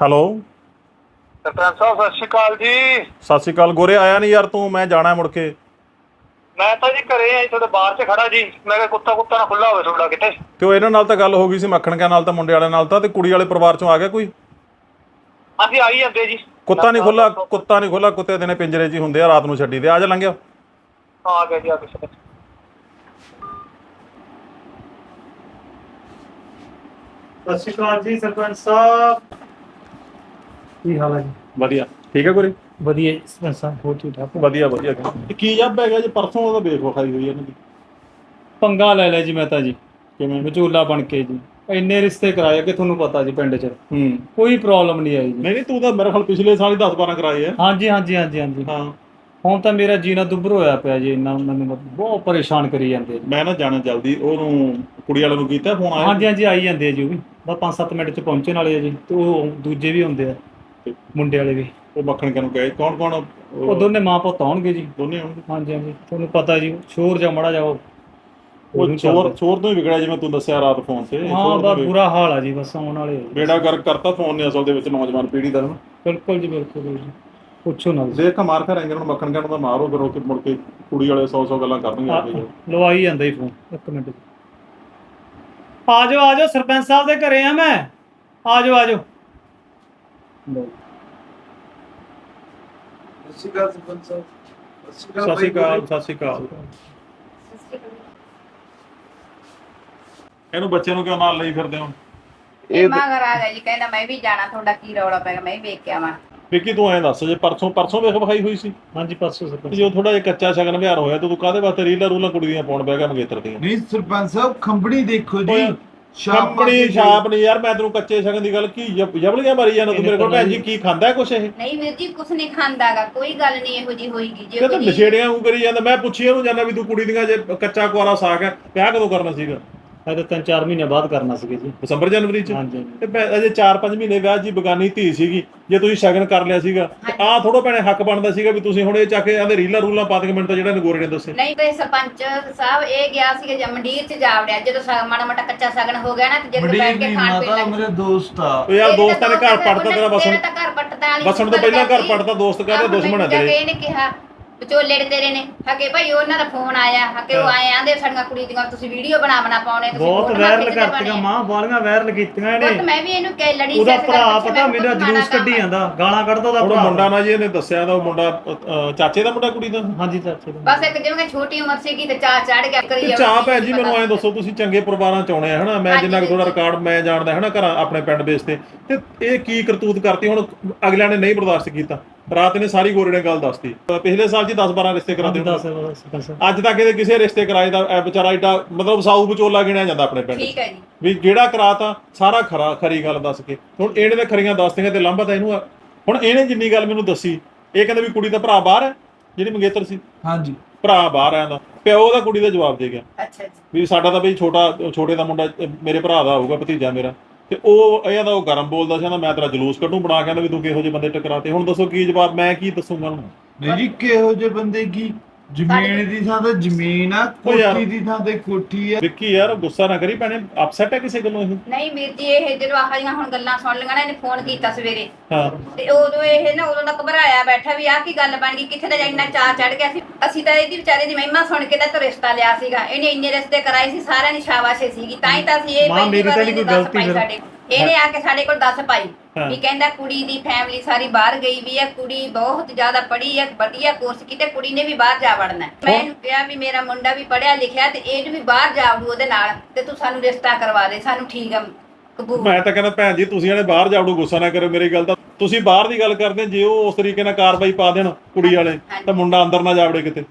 Hello. Sarpanch ਸਾਹਿਬ ਸਤਿ ਸ਼੍ਰੀ ਅਕਾਲ ਜੀ। ਸਤਿ ਸ਼੍ਰੀ ਅਕਾਲ। ਗੋਰੇ ਆਇਆ ਨਹੀਂ ਯਾਰ ਤੂੰ? ਮੈਂ ਜਾਣਾ ਮੁੜ ਕੇ। ਮੈਂ ਤਾਂ ਜੀ ਘਰੇ ਆਂ ਜੀ ਤੁਹਾਡੇ ਬਾਹਰ 'ਚ ਖੜਾ ਜੀ। ਮੈਂ ਕਿਹਾ ਕੁੱਤਾ ਕੁੱਤਾ ਨਾ ਖੁੱਲਾ ਹੋਵੇ ਤੁਹਾਡਾ ਕਿਤੇ ਤੇ ਉਹ ਇਹਨਾਂ ਨਾਲ ਤਾਂ ਗੱਲ ਹੋ ਗਈ ਸੀ ਮੱਖਣ ਕਿਆ ਨਾਲ ਤਾਂ ਮੁੰਡੇ ਵਾਲੇ ਨਾਲ ਤਾਂ ਤੇ ਕੁੜੀ ਵਾਲੇ ਪਰਿਵਾਰ ਚੋਂ ਆ ਗਿਆ ਕੋਈ? ਅਸੀਂ ਆਈ ਜਾਂਦੇ ਜੀ। ਕੁੱਤਾ ਨਹੀਂ ਖੁੱਲਾ ਕੁੱਤਾ ਨਹੀਂ ਖੁੱਲਾ ਕੁੱਤੇ ਦੇ ਨੇ ਪਿੰਜਰੇ 'ਚ ਹੀ ਹੁੰਦੇ ਆ ਰਾਤ ਨੂੰ ਛੱਡੀ ਦੇ। ਆ ਜਾ ਲੰਘਿਆ ਆ ਗਿਆ ਜੀ ਆ ਗਿਆ ਸਤਿ ਸ਼੍ਰੀ ਅਕਾਲ ਜੀ ਸਰਪੰਚ ਸਾਹਿਬ। ਕੀ ਹਾਲ ਹੈ ਜੀ? ਵਧੀਆ। ਠੀਕ ਹੈ ਗੋਰੇ? ਵਧੀਆ ਜੀ, ਸਰਪੰਚ ਸਾਹਿਬ ਹੋਰ ਠੀਕ ਠਾਕ? ਵਧੀਆ ਵਧੀਆ। ਤੇ ਕੀ ਜੱਬ ਹੈਗਾ ਜੇ? ਪਰਸੋਂ ਉਹਦਾ ਵੇਖ ਵਿਖਾਈ ਹੋਈ ਇਹਨਾਂ ਦੀ। ਪੰਗਾ ਲੈ ਲਿਆ ਜੀ ਮੈਂ ਤਾਂ ਜੀ। ਕਿਵੇਂ? ਵਿਚੋਲਾ ਬਣ ਕੇ ਜੀ। ਇੰਨੇ ਰਿਸ਼ਤੇ ਕਰਾਏ ਕਿ ਤੁਹਾਨੂੰ ਪਤਾ ਜੀ ਪਿੰਡ 'ਚ। ਹੂੰ। ਕੋਈ ਪ੍ਰੋਬਲਮ ਨਹੀਂ ਆਈ ਜੀ। ਨਹੀਂ ਨਹੀਂ ਤੂੰ ਤਾਂ ਮੇਰੇ ਖਿਆਲ ਪਿਛਲੇ ਸਾਲ ਹੀ 10 12 ਕਰਾਏ ਆ। ਹਾਂਜੀ ਹਾਂਜੀ ਹਾਂਜੀ ਹਾਂਜੀ। ਹਾਂ। ਹੁਣ ਤਾਂ ਮੇਰਾ ਜੀਣਾ ਦੁੱਭਰ ਹੋਇਆ ਪਿਆ ਜੀ ਇੰਨਾ ਮੈਨੂੰ ਮਤਲਬ ਬਹੁਤ ਪਰੇਸ਼ਾਨ ਕਰੀ ਜਾਂਦੇ ਜੀ। ਮੈਂ ਨਾ ਜਾਣਾ ਜਲਦੀ ਉਹਨੂੰ ਕੁੜੀ ਵਾਲੇ ਨੂੰ ਕੀਤਾ ਫੋਨ ਆਇਆ। ਹਾਂਜੀ ਹਾਂਜੀ ਆਈ ਜਾਂਦੇ ਆ ਜੀ ਉਹ ਵੀ। ਬਸ 5-7 ਮਿੰਟ 'ਚ ਪਹੁੰਚਣ ਵਾਲੇ ਆ ਜੀ ਤੇ ਉਹ ਦੂਜੇ ਵੀ ਹੁੰਦੇ ਆ। ਮੁੰਡੇ ਵਾਲੇ ਵੀ। ਉਹ ਮੱਖਣ ਕਿਆ ਨੂੰ ਕਹੇ? ਕੌਣ ਕੌਣ? ਉਹ ਦੋਨੇ ਮਾਂ ਪੁੱਤ ਆਉਣਗੇ ਜੀ। ਦੋਨੇ ਆਉਣਗੇ? ਹਾਂਜੀ ਹਾਂਜੀ। ਤੁਹਾਨੂੰ ਪਤਾ ਜੀ ਸ਼ੋਰ ਜਾਂ ਮੜਾ ਜਾਓ ਉਹ ਚੋਰ ਚੋਰ ਤੋਂ ਹੀ ਵਿਗੜਿਆ ਜਿਵੇਂ ਤੂੰ ਦੱਸਿਆ ਰਾਤ ਫੋਨ ਤੇ। ਹਾਂ ਬਸ ਬੁਰਾ ਹਾਲ ਆ ਜੀ ਬਸ ਆਉਣ ਵਾਲੇ। ਬੇੜਾ ਕਰ ਕਰਤਾ ਫੋਨ ਨੇ ਅਸਲ ਦੇ ਵਿੱਚ ਨੌਜਵਾਨ ਪੀੜ੍ਹੀ ਦਾ ਨਾ। ਬਿਲਕੁਲ ਜੀ ਬਿਲਕੁਲ ਜੀ। ਪੁੱਛੋ ਨਾ। ਦੇਖ ਮਾਰ ਕੇ ਰੰਗਣ ਨੂੰ ਮੱਖਣ ਕਹਿਣ ਦਾ ਮਾਰੋ ਫਿਰ ਉਹ ਕਿ ਮੁੜ ਕੇ ਕੁੜੀ ਵਾਲੇ 100 100 ਗੱਲਾਂ ਕਰਨਗੇ। ਲਵਾਈ ਜਾਂਦਾ ਹੀ ਫੋਨ ਇੱਕ ਮਿੰਟ। ਆ ਜਾਓ ਆ ਜਾਓ ਸਰਪੰਚ ਸਾਹਿਬ ਦੇ ਘਰੇ ਆ ਮੈਂ। ਆ ਜਾਓ ਆ ਜਾਓ। ਲਓ। ਸਤਿ ਸ਼੍ਰੀ ਅਕਾਲ ਸਰਪੰਚ ਸਾਹਿਬ। ਸਤਿ ਸ਼੍ਰੀ ਅਕਾਲ ਸਤਿ ਸ਼੍ਰੀ ਅਕਾਲ ਇਹਨੂੰ ਬੱਚੇ ਨੂੰ ਕਿਉਂ ਨਾਲ ਲਈ ਫਿਰਦੇ ਹੋ? ਇਹ ਮਗਰ ਆ ਗਿਆ ਜੀ ਕਹਿੰਦਾ ਮੈਂ ਵੀ ਜਾਣਾ ਤੁਹਾਡਾ ਕੀ ਰੌਲਾ ਪੈਗਾ ਮੈਂ ਵੀ ਵੇਖ ਕੇ ਆਵਾਂ। ਵਿੱਕੀ ਤੂੰ ਐਂ ਦੱਸ ਜੇ ਪਰਸੋਂ ਪਰਸੋਂ ਵੇਖ ਵਿਖਾਈ ਹੋਈ ਸੀ? ਹਾਂਜੀ ਪਰਸੋਂ ਸਰਪੰਚ ਜੋ ਥੋੜਾ ਜਿਹਾ ਕੱਚਾ ਸ਼ਗਨ ਵਿਹਾਰ ਹੋਇਆ ਤੇ ਤੂੰ ਕਾਹਦੇ ਵਾਸਤੇ ਰੀਲਾਂ ਰੂਲਾਂ ਕੁੜੀ ਦੀਆਂ ਪਾਉਣ ਬਹਿ ਗਿਆ ਮੰਗੇਤਰ ਦੀਆਂ? ਨਹੀਂ ਸਰਪੰਚ ਸਾਹਿਬ ਖੰਬੜੀ ਦੇਖੋ ਜੀ। ਓਏ, ਸ਼ਾਮ ਕੰਪਨੀ ਛਾਪ ਨਹੀਂ ਯਾਰ ਮੈਂ ਤੈਨੂੰ ਕੱਚੇ ਸ਼ਗਨ ਦੀ ਗੱਲ ਕੀ ਜਬ- ਜਬਲੀਆਂ ਮਾਰੀ ਜਾਂਦਾ ਤੂੰ ਮੇਰੇ ਕੋਲ? ਭੈਣ ਜੀ ਕੀ ਖਾਂਦਾ ਕੁਛ ਇਹ? ਨਹੀਂ ਵੀਰ ਜੀ ਕੁਛ ਨਹੀਂ ਖਾਂਦਾਗਾ ਕੋਈ ਗੱਲ ਨਹੀਂ ਇਹੋ ਜੀ ਹੋਈਗੀ ਜੇ ਕੋਈ ਨਸ਼ੇੜੀਆਂ ਨੂੰ ਕਰੀ ਜਾਂਦਾ ਮੈਂ ਪੁੱਛੀ ਇਹਨੂੰ ਜਾਂਦਾ ਵੀ ਤੂੰ ਕੁੜੀ ਦੀਆਂ ਜੇ ਕੱਚਾ ਕੁਆਰਾ ਸਾਗ ਹੈ ਵਿਆਹ ਕਦੋਂ ਕਰਨਾ ਸੀਗਾ? ਇਹ ਤਾਂ ਤਿੰਨ ਚਾਰ ਮਹੀਨੇ ਬਾਅਦ ਕਰਨਾ ਸੀਗਾ ਜੀ। ਦਸੰਬਰ ਜਨਵਰੀ ਚ? ਹਾਂਜੀ। ਤੇ ਭੈ- ਅਜੇ 4-5 ਮਹੀਨੇ ਵਿਆਹ ਜੀ ਬਗਾਨੀ ਧੀ ਸੀਗੀ ਜੇ ਤੁਸੀਂ ਸ਼ਗਨ ਕਰ ਲਿਆ ਸੀਗਾ ਤੇ ਆਹ ਥੋੜਾ ਭੈਣੇ ਹੱਕ ਬਣਦਾ ਸੀਗਾ ਵੀ ਤੁਸੀਂ ਹੁਣ ਇਹ ਚੱਕ ਕੇ ਆਂਦੇ ਰੀਲਾਂ ਰੂਲਾਂ ਪਾ ਕੇ ਮੈਨੂੰ ਤਾਂ ਜਿਹੜਾ ਨਗੋਰੇ ਨੇ ਦੱਸੇ। ਨਹੀਂ ਤੇ ਸਰਪੰਚ ਸਾਹਿਬ ਇਹ ਗਿਆ ਸੀਗਾ ਜਾਂ ਮੰਡੀਰ ਚ ਜਾ ਵੜਿਆ ਜਦੋਂ ਸਾ- ਮਾੜਾ ਮਾੜਾ ਕੱਚਾ ਸਗਨ ਹੋ ਗਿਆ ਨਾ ਤੇ ਜਦੋਂ ਮੰਡੀ ਬੈਠ ਕੇ ਨਹੀਂ ਖਾਣ ਪੀਣ ਮਾਤਾ ਲੱਗ ਮੇਰੇ ਦੋਸਤ ਆ। ਉਹ ਯਾਰ ਦੋਸਤਾਂ ਨੇ ਘਰ ਪੜਤਾ ਤੇਰਾ ਬਸਣ ਤੇਰਾ ਤਾਂ ਘਰ ਪੱਟਦਾ ਵਾਲੀ ਬਸਣ ਤੋਂ ਪਹਿਲਾਂ ਘਰ ਪੜਤਾ ਦੋਸਤ ਕਹਿੰਦੇ ਦੁਸ਼ਮਣ ਹੈ ਤੇਰੇ? ਇਹਨੇ ਕਿਹਾ। ਵਿਚੋਲੇ ਨੇ ਤੇਰੇ ਨੇ। ਹਕੇ ਭਾਈ ਉਹਨਾਂ ਦਾ ਫੋਨ ਆਇਆ ਹਕੇ ਉਹ ਆਏ ਆਂਦੇ ਸਾਡੀਆਂ ਕੁੜੀ ਦੀਆਂ ਤੁਸੀਂ ਵੀਡੀਓ ਬਣਾ ਬਣਾ ਪਾਉਣੇ ਤੁਸੀਂ ਬਹੁਤ ਫੋਟੋਆਂ ਵਾਇਰਲ ਖਿੱਚਦੇ ਕਰਤੀਆਂ। ਮਾਂ ਬਾਲੀਆਂ ਵਾਇਰਲ ਕੀਤੀਆਂ ਪੁੱਤ ਇਹਨੇ ਮੈਂ ਵੀ ਇਹਨੂੰ ਕਹਿ ਲੜੀ ਉਹਦਾ ਸੀ ਇਸ ਗੱਲ ਭਰਾ ਪਿੱਛੇ, ਪਤਾ ਮੈਂ ਮੇਰਾ ਜਲੂਸ ਮਾੜਾ ਕੱਢੀ ਜਾਂਦਾ ਗਾਲਾਂ ਕੱਢਦਾ ਉਹਦਾ ਭਰਾ। ਮੁੰਡਾ ਨਾ ਜੀ ਇਹਨੇ ਦੱਸਿਆ ਤਾਂ ਉਹ ਮੁੰਡਾ ਅ, ਚਾਚੇ ਦਾ ਮੁੰਡਾ ਕੁੜੀ ਦਾ? ਹਾਂਜੀ ਚਾਚੇ ਦਾ। ਬਸ ਇੱਕ ਜਿਵੇਂ ਕਿ ਛੋਟੀ ਉਮਰ ਸੀਗੀ ਤੇ ਚਾਹ ਚੜ ਗਿਆ ਕਰੀ ਤੇ ਚਾਹ ਭੈਣ ਜੀ ਮੈਨੂੰ ਐਂ ਦੱਸੋ ਤੁਸੀਂ ਚੰਗੇ ਪਰਿਵਾਰਾਂ ਚ ਆਉਣੇ ਆ ਹਨਾ? ਮੈਂ ਜਿੰਨਾ ਕੁ ਥੋੜਾ ਜੀ। ਰਿਕਾਰਡ ਮੈਂ ਜਾਣਦਾ ਹਨਾ ਘਰਾਂ ਆਪਣੇ ਪਿੰਡ ਬੇਸ ਤੇ। ਤੇ ਇਹ ਕੀ ਕਰਤੂਤ ਕਰਤੀ ਹੁਣ ਅਗਲਿਆਂ ਨੇ ਨਹੀਂ ਬਰਦਾਸ਼ਤ ਕੀਤਾ? ਰਾਤ ਨੇ ਸਾਰੀ ਗੋਰੇ ਨੇ ਗੱਲ ਦੱਸਤੀ। ਪਿਛਲੇ ਸਾਲ ਜੀ 10 12 ਰਿਸ਼ਤੇ ਹੋਣੇ। ਦੱਸ ਸਾਹਿਬ ਅੱਜ ਤੱਕ ਇਹਦੇ ਕਿਸੇ ਰਿਸ਼ਤੇ ਕਰਾਏ ਦਾ ਇਹ ਵਿਚਾਰਾ ਏਡਾ ਮਤਲਬ ਸਾਊ ਵਿਚੋਲਾ ਗਿਣਿਆ ਜਾਂਦਾ ਆਪਣੇ ਪਿੰਡ। ਠੀਕ ਹੈ ਜੀ। ਵੀ ਜਿਹੜਾ ਕਰਾਤਾ ਸਾਰਾ ਖਰਾ ਖਰੀ ਗੱਲ ਦੱਸ ਕੇ। ਹੁਣ ਇਹਨੇ ਤਾਂ ਖਰੀਆਂ ਦੱਸਦੀਆਂ ਤੇ ਲਾਂਭਾ ਤਾਂ ਇਹਨੂੰ। ਹੁਣ ਇਹਨੇ ਜਿੰਨੀ ਗੱਲ ਮੈਨੂੰ ਦੱਸੀ ਇਹ ਕਹਿੰਦਾ ਵੀ ਕੁੜੀ ਦਾ ਭਰਾ ਬਾਹਰ ਹੈ ਜਿਹੜੀ ਮੰਗੇਤਰ ਸੀ। ਹਾਂਜੀ। ਭਰਾ ਬਾਹਰ ਆਂਦਾ ਪਿਓ ਦਾ ਕੁੜੀ ਦਾ ਜਵਾਬ ਦੇ ਗਿਆ। ਅੱਛਾ ਜੀ। ਵੀ ਸਾਡਾ ਤਾਂ ਬਈ ਛੋਟਾ ਛੋਟੇ ਦਾ ਮੁੰਡਾ ਮੇਰੇ ਭਰਾ ਦਾ ਹੋਊਗਾ ਭਤੀਜਾ ਮੇਰਾ। ਤੇ ਉਹ ਇਹਦਾ ਉਹ ਗਰਮ ਬੋਲਦਾ ਸੀ, ਕਹਿੰਦਾ ਮੈਂ ਤੇਰਾ ਜਲੂਸ ਕੱਢੂ, ਬਣਾ ਕੇ ਕਹਿੰਦਾ ਵੀ ਤੂੰ ਕਿਹੋ ਜਿਹੇ ਬੰਦੇ ਟਕਰਾਤੇ ਹੁਣ ਦੱਸੋ ਕੀ ਜਵਾਬ, ਮੈਂ ਕੀ ਦੱਸੂਗਾ ਉਹਨੂੰ? ਨਹੀਂ ਜੀ, ਕਿਹੋ ਜਿਹੇ ਬੰਦੇ ਕੀ ਜ਼ਮੀਨ ਦੀ ਥਾਂ ਤੇ ਜ਼ਮੀਨ ਆ ਓ ਯਾਰ। ਕੋਠੀ ਦੀ ਥਾਂ ਤੇ ਕੋਠੀ ਆ। ਵਿੱਕੀ ਯਾਰ ਗੁੱਸਾ ਨਾ ਕਰੀ ਭੈਣੇ ਅਪਸੈਟ ਹੈ ਕਿਸੇ ਗੱਲੋਂ ਇਹ? ਨਹੀਂ ਵੀਰ ਜੀ ਇਹ ਜਦੋਂ ਆਹ ਜਿਹੀਆਂ ਹੁਣ ਗੱਲਾਂ ਸੁਣ ਲਈਆਂ ਨਾ ਇਹਨੇ ਫੋਨ ਕੀਤਾ ਸਵੇਰੇ। ਹਾਂ। ਤੇ ਉਦੋਂ ਇਹ ਨਾ ਉਦੋਂ ਦਾ ਘਬਰਾਇਆ ਬੈਠਾ ਵੀ ਆਹ ਕੀ ਗੱਲ ਬਣ ਗਈ ਕਿੱਥੇ ਦਾ ਇੰਨਾ ਚਾਹ ਚੜ ਗਿਆ ਸੀ। ਅਸੀਂ ਤਾਂ ਇਹਦੀ ਵਿਚਾਰੇ ਦੀ ਮਹਿਮਾ ਸੁਣ ਕੇ ਤਾਂ ਤੋਂ ਰਿਸ਼ਤਾ ਲਿਆ ਸੀਗਾ। ਇਹਨੇ ਇੰਨੇ ਰਿਸ਼ਤੇ ਕਰਾਏ ਸੀ ਸਾਰਿਆਂ ਦੀ ਸ਼ਾਬਾਸ਼ੇ ਸੀਗੀ ਤਾਂ ਹੀ ਤਾਂ ਅਸੀਂ ਇਹ ਮਾਂ, ਪਹਿਲੀ ਮੇਰੀ ਵਾਰ ਤਾਂ ਨਹੀਂ ਇਹਨੇ ਕੋਈ ਦੱਸ ਗਲਤੀ ਪਾਈ ਫਿਰ। ਸਾਡੇ। ਇਹਨੇ ਆ ਕੇ ਸਾਡੇ ਕੋਲ ਦੱਸ ਪਾਈ। ਵੀ ਕਹਿੰਦਾ ਕੁੜੀ ਦੀ ਫੈਮਿਲੀ ਸਾਰੀ ਬਾਹਰ ਗਈ ਵੀ ਹੈ ਕੁੜੀ ਬਹੁਤ ਜ਼ਿਆਦਾ ਪੜ੍ਹੀ ਹੈ ਵਧੀਆ ਕੋਰਸ ਕੀਤੇ ਕੁੜੀ ਨੇ ਵੀ ਬਾਹਰ ਜਾ ਵੜਨਾ। ਹੈ। ਮੈਂ ਇਹਨੂੰ ਕਿਹਾ ਵੀ ਮੇਰਾ ਮੁੰਡਾ ਵੀ ਪੜ੍ਹਿਆ ਲਿਖਿਆ ਤੇ ਇਹ ਵੀ ਬਾਹਰ ਜਾ ਵੜੂ ਉਹਦੇ ਨਾਲ ਤੇ ਤੂੰ ਸਾਨੂੰ ਰਿਸ਼ਤਾ ਕਰਵਾ ਦੇ ਸਾਨੂੰ ਠੀਕ ਆ ਕਬੂਲ। ਮੈਂ ਤਾਂ ਕਹਿੰਦਾ ਭੈਣ ਜੀ ਤੁਸੀਂ ਇਹਨੇ ਬਾਹਰ ਜਾਵੜੋ ਗੁੱਸਾ ਨਾ ਕਰੋ ਮੇਰੀ ਗੱਲ ਤਾਂ। ਤੁਸੀਂ ਬਾਹਰ ਦੀ ਗੱਲ ਕਰਦੇ ਜੇ ਉਹ ਉਸ ਤਰੀਕੇ ਨਾਲ ਕਾਰਵਾਈ ਪਾ ਦੇਣ ਕੁੜੀ ਵਾਲੇ। ਤਾਂ ਮੁੰਡਾ ਅੰਦਰ ਨਾ ਜਾਵੜੇ ਕਿਤੇ।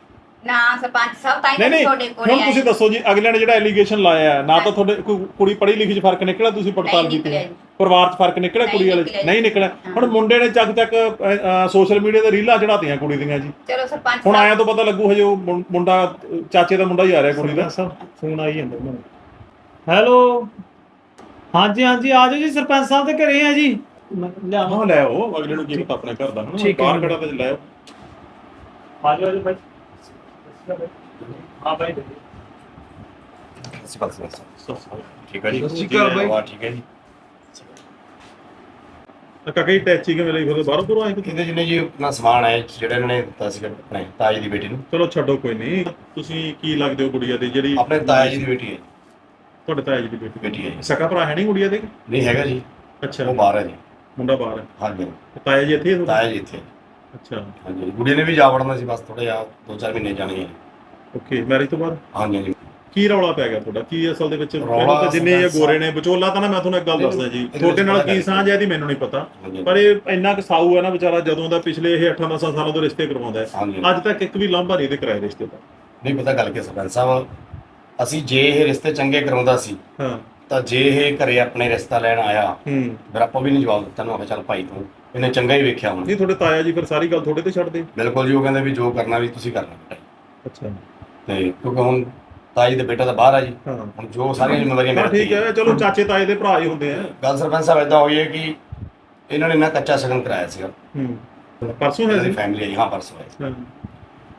ਨਾ ਸਰਪੰਚ ਸਾਹਿਬ ਤਾਂ ਹੀ ਨਹੀਂ ਤੁਹਾਡੇ ਕੋਲੇ ਹੁਣ ਆਏ। ਤੁਸੀਂ ਦੱਸੋ ਜੀ ਅਗਲਿਆਂ ਨੇ ਜਿਹੜਾ ਐਲੀਗੇਸ਼ਨ ਲਾਇਆ ਹੈ, ਨਾ ਤਾਂ ਤੁਹਾਡੇ ਕੋਈ ਕੁੜੀ ਪੜ੍ਹੀ ਲਿਖੀ 'ਚ ਫ਼ਰਕ ਨਿਕਲਿਆ ਤੁਸੀਂ ਪੜਤਾਲ ਕੀਤੀ ਨਿਕਲਿਆ ਜੀ। ਪਰਿਵਾਰ 'ਚ ਫ਼ਰਕ ਨਿਕਲਿਆ ਕੁੜੀ ਵਾਲੇ 'ਚ? ਨਹੀਂ ਨਿਕਲਿਆ। ਹੁਣ ਮੁੰਡੇ ਨੇ ਚੱਕ ਚੱਕ ਸੋਸ਼ਲ ਮੀਡੀਆ ਤੇ ਰੀਲਾਂ ਚੜਾਤੀਆਂ ਕੁੜੀ ਦੀਆਂ ਜੀ। ਚਲੋ ਸਰਪੰਚ ਹੁਣ ਸਾਹਿਬ ਆਇਆ ਤੋਂ ਪਤਾ ਲੱਗੂ ਹਜੇ ਉਹ ਮੁੰ- ਮੁੰਡਾ ਅਹ, ਚਾਚੇ ਦਾ ਮੁੰਡਾ ਹੀ ਆ ਰਿਹਾ ਕੁੜੀ ਦਾ। ਸਰਪੰਚ ਸਾਹਿਬ ਫੋਨ ਆਈ ਜਾਂਦਾ ਉਹਨਾਂ ਦਾ ਹੈਲੋ? ਹਾਂਜੀ ਹਾਂਜੀ ਆ ਜਾਓ ਜੀ ਸਰਪੰਚ ਸਾਹਿਬ ਦੇ ਘਰੇ ਆ ਜੀ। ਮੈਂ ਲਿਆਵਾਂ। ਹਾਂ ਲੈ ਆਓ ਅਗਲੇ ਨੂੰ ਕੀ ਪਤਾ ਆਪਣੇ ਘਰ ਦਾ ਹਨਾ ਠੀਕ ਹੈ ਬਾਹਰ। ਖੜਾ ਤਾਂ ਲੈ ਆਓ। ਆ ਜਾਓ ਜੀ ਭਾਈ ਹਾਂ ਭਾਈ ਸਤਿ ਸ਼੍ਰੀ ਅਕਾਲ ਸਰ ਠੀਕ ਹੈ ਜੀ। ਸਤਿ ਸ਼੍ਰੀ ਅਕਾਲ ਬਾਈ। ਠੀਕ ਹੈ ਜੀ। ਕਾਕਾ ਜੀ ਟੈਚੀ ਕਿਵੇਂ ਲਈ? ਫਿਰ ਬਾਹਰੋਂ ਪੂਰੋਂ ਆਏ ਕਹਿੰਦੇ ਜਿੰਨੇ ਜੀ ਆਪਣਾ ਸਮਾਨ ਹੈ ਜਿਹੜਾ ਇਹਨਾਂ ਨੇ ਦਿੱਤਾ ਸੀ ਆਪਣੇ ਤਾਏ ਦੀ ਬੇਟੀ ਨੂੰ। ਚਲੋ ਛੱਡੋ ਕੋਈ ਨਹੀਂ। ਤੁਸੀਂ ਕੀ ਲੱਗਦੇ ਹੋ ਗੁੜੀਆ ਦੀ? ਜਿਹੜੀ ਆਪਣੇ ਤਾਇਆ ਜੀ ਦੀ ਬੇਟੀ ਹੈ ਤੁਹਾਡੇ ਤਾਇਆ ਜੀ ਦੀ ਬੇਟੀ। ਬੇਟੀ ਹੈ ਜੀ। ਸਕਾ ਭਰਾ ਹੈ ਨਹੀਂ ਗੁੜੀਆ ਦੇ? ਨਹੀਂ ਹੈਗਾ ਜੀ। ਅੱਛਾ। ਉਹ ਬਾਹਰ ਹੈ ਜੀ। ਮੁੰਡਾ ਬਾਹਰ ਹੈ। ਹਾਂਜੀ। ਤਾਇਆ ਜੀ ਇੱਥੇ ਹੀ ਆ ਤੁਹਾਡੇ? ਤਾਇਆ ਜੀ ਇੱਥੇ ਅੱਛਾ। ਹਾਂਜੀ। ਗੁੱਡੀ ਨੇ ਵੀ ਜਾ ਵੜਨਾ ਸੀ ਬਸ ਥੋੜਾ ਜਿਹਾ ਦੋ ਚਾਰ ਮਹੀਨੇ ਜਾਣੀ ਹੈ ਓਕੇ। ਮੈਰਿਜ ਤੋਂ ਬਾਅਦ? ਹਾਂਜੀ ਹਾਂਜੀ। ਕੀ ਰੌਲਾ ਪੈ ਗਿਆ ਤੁਹਾਡਾ? ਕੀ ਅਸਲ ਦੇ ਵਿੱਚ ਪਹਿਲਾਂ ਤਾਂ ਜਿੰਨੇ ਇਹ ਗੋਰੇ ਨੇ ਵਿਚੋਲਾ ਤਾਂ ਨਾ ਮੈਂ ਤੁਹਾਨੂੰ ਇੱਕ ਗੱਲ ਦੱਸਦਾ ਜੀ। ਤੁਹਾਡੇ ਨਾਲ ਕੀ ਸਾਂਝ ਹੈ ਇਹਦੀ ਮੈਨੂੰ ਨਹੀਂ ਪਤਾ। ਪਰ ਇਹ ਇੰਨਾ ਕੁ ਸਾਊ ਹੈ ਨਾ ਵਿਚਾਰਾ ਜਦੋਂ ਦਾ ਪਿਛਲੇ ਇਹ 8-10 ਸਾਲਾਂ ਤੋਂ ਰਿਸ਼ਤੇ ਕਰਵਾਉਂਦਾ ਹੈ। ਅੱਜ ਤੱਕ ਇੱਕ ਵੀ ਲਾਂਭਾ ਨਹੀਂ ਦੇ ਕਰਾਏ ਰਿਸ਼ਤੇ ਦਾ। ਨਹੀਂ ਪਤਾ ਗੱਲ ਕੀ ਸਰਪੰਚ ਸਾਹਿਬ। ਅਸੀਂ ਜੇ ਇਹ ਰਿਸ਼ਤੇ ਚੰਗੇ ਕਰਾਉਂਦਾ ਸੀ ਹਾਂ। ਤਾਂ ਜੇ ਇਹ ਘਰੇ ਆਪਣੇ ਰਿਸ਼ਤਾ ਲੈਣ ਆਇਆ ਹੂੰ। ਫਿਰ ਆਪਾਂ ਵੀ ਨਹੀਂ ਜਵਾਬ ਦਿੱਤਾ। ਨਾ ਚੱਲ ਭਾਈ ਤੂੰ ਇਹਨੇ ਚੰਗਾ ਹੀ ਵੇਖਿਆ ਹੁਣ। ਨਹੀਂ ਤੁਹਾਡੇ ਤਾਇਆ ਜੀ ਫਿਰ ਸਾਰੀ ਗੱਲ ਤੁਹਾਡੇ ਤੇ ਛੱਡ ਦੇ ਬਿਲਕੁਲ ਜੀ ਉਹ ਕਹਿੰਦੇ ਵੀ ਜੋ ਕਰਨਾ ਵੀ ਤੁਸੀਂ ਕਰਨਾ। ਅੱਛਾ। ਤੇ ਕਿਉਂਕਿ ਹੁਣ ਤਾਈ ਦੇ ਬੇਟਾ ਤਾਂ ਬਾਹਰ ਆ ਜੀ। ਹਾਂ। ਹੁਣ ਜੋ ਸਾਰੀਆਂ ਜ਼ਿੰਮੇਵਾਰੀਆਂ ਹਾਂ ਮੇਰੇ ਤੇ ਠੀਕ ਹੈ ਚਲੋ ਚਾਚੇ ਤਾਏ ਦੇ ਭਰਾ ਹੀ ਹੁੰਦੇ ਆ। ਗੱਲ ਸਰਪੰਚ ਸਾਹਿਬ ਇਦਾਂ ਹੋਈ ਹੈ ਕਿ ਇਹਨਾਂ ਨੇ ਨਾ ਕੱਚਾ ਸ਼ਗਨ ਕਰਾਇਆ ਸੀਗਾ। ਹੂੰ। ਪਰਸੋਂ ਹੈ ਇਹਨਾਂ ਦੀ ਜੀ ਫੈਮਿਲੀ ਆਈ ਹਾਂ ਪਰਸੋਂ ਆਈ। ਹਾਂ।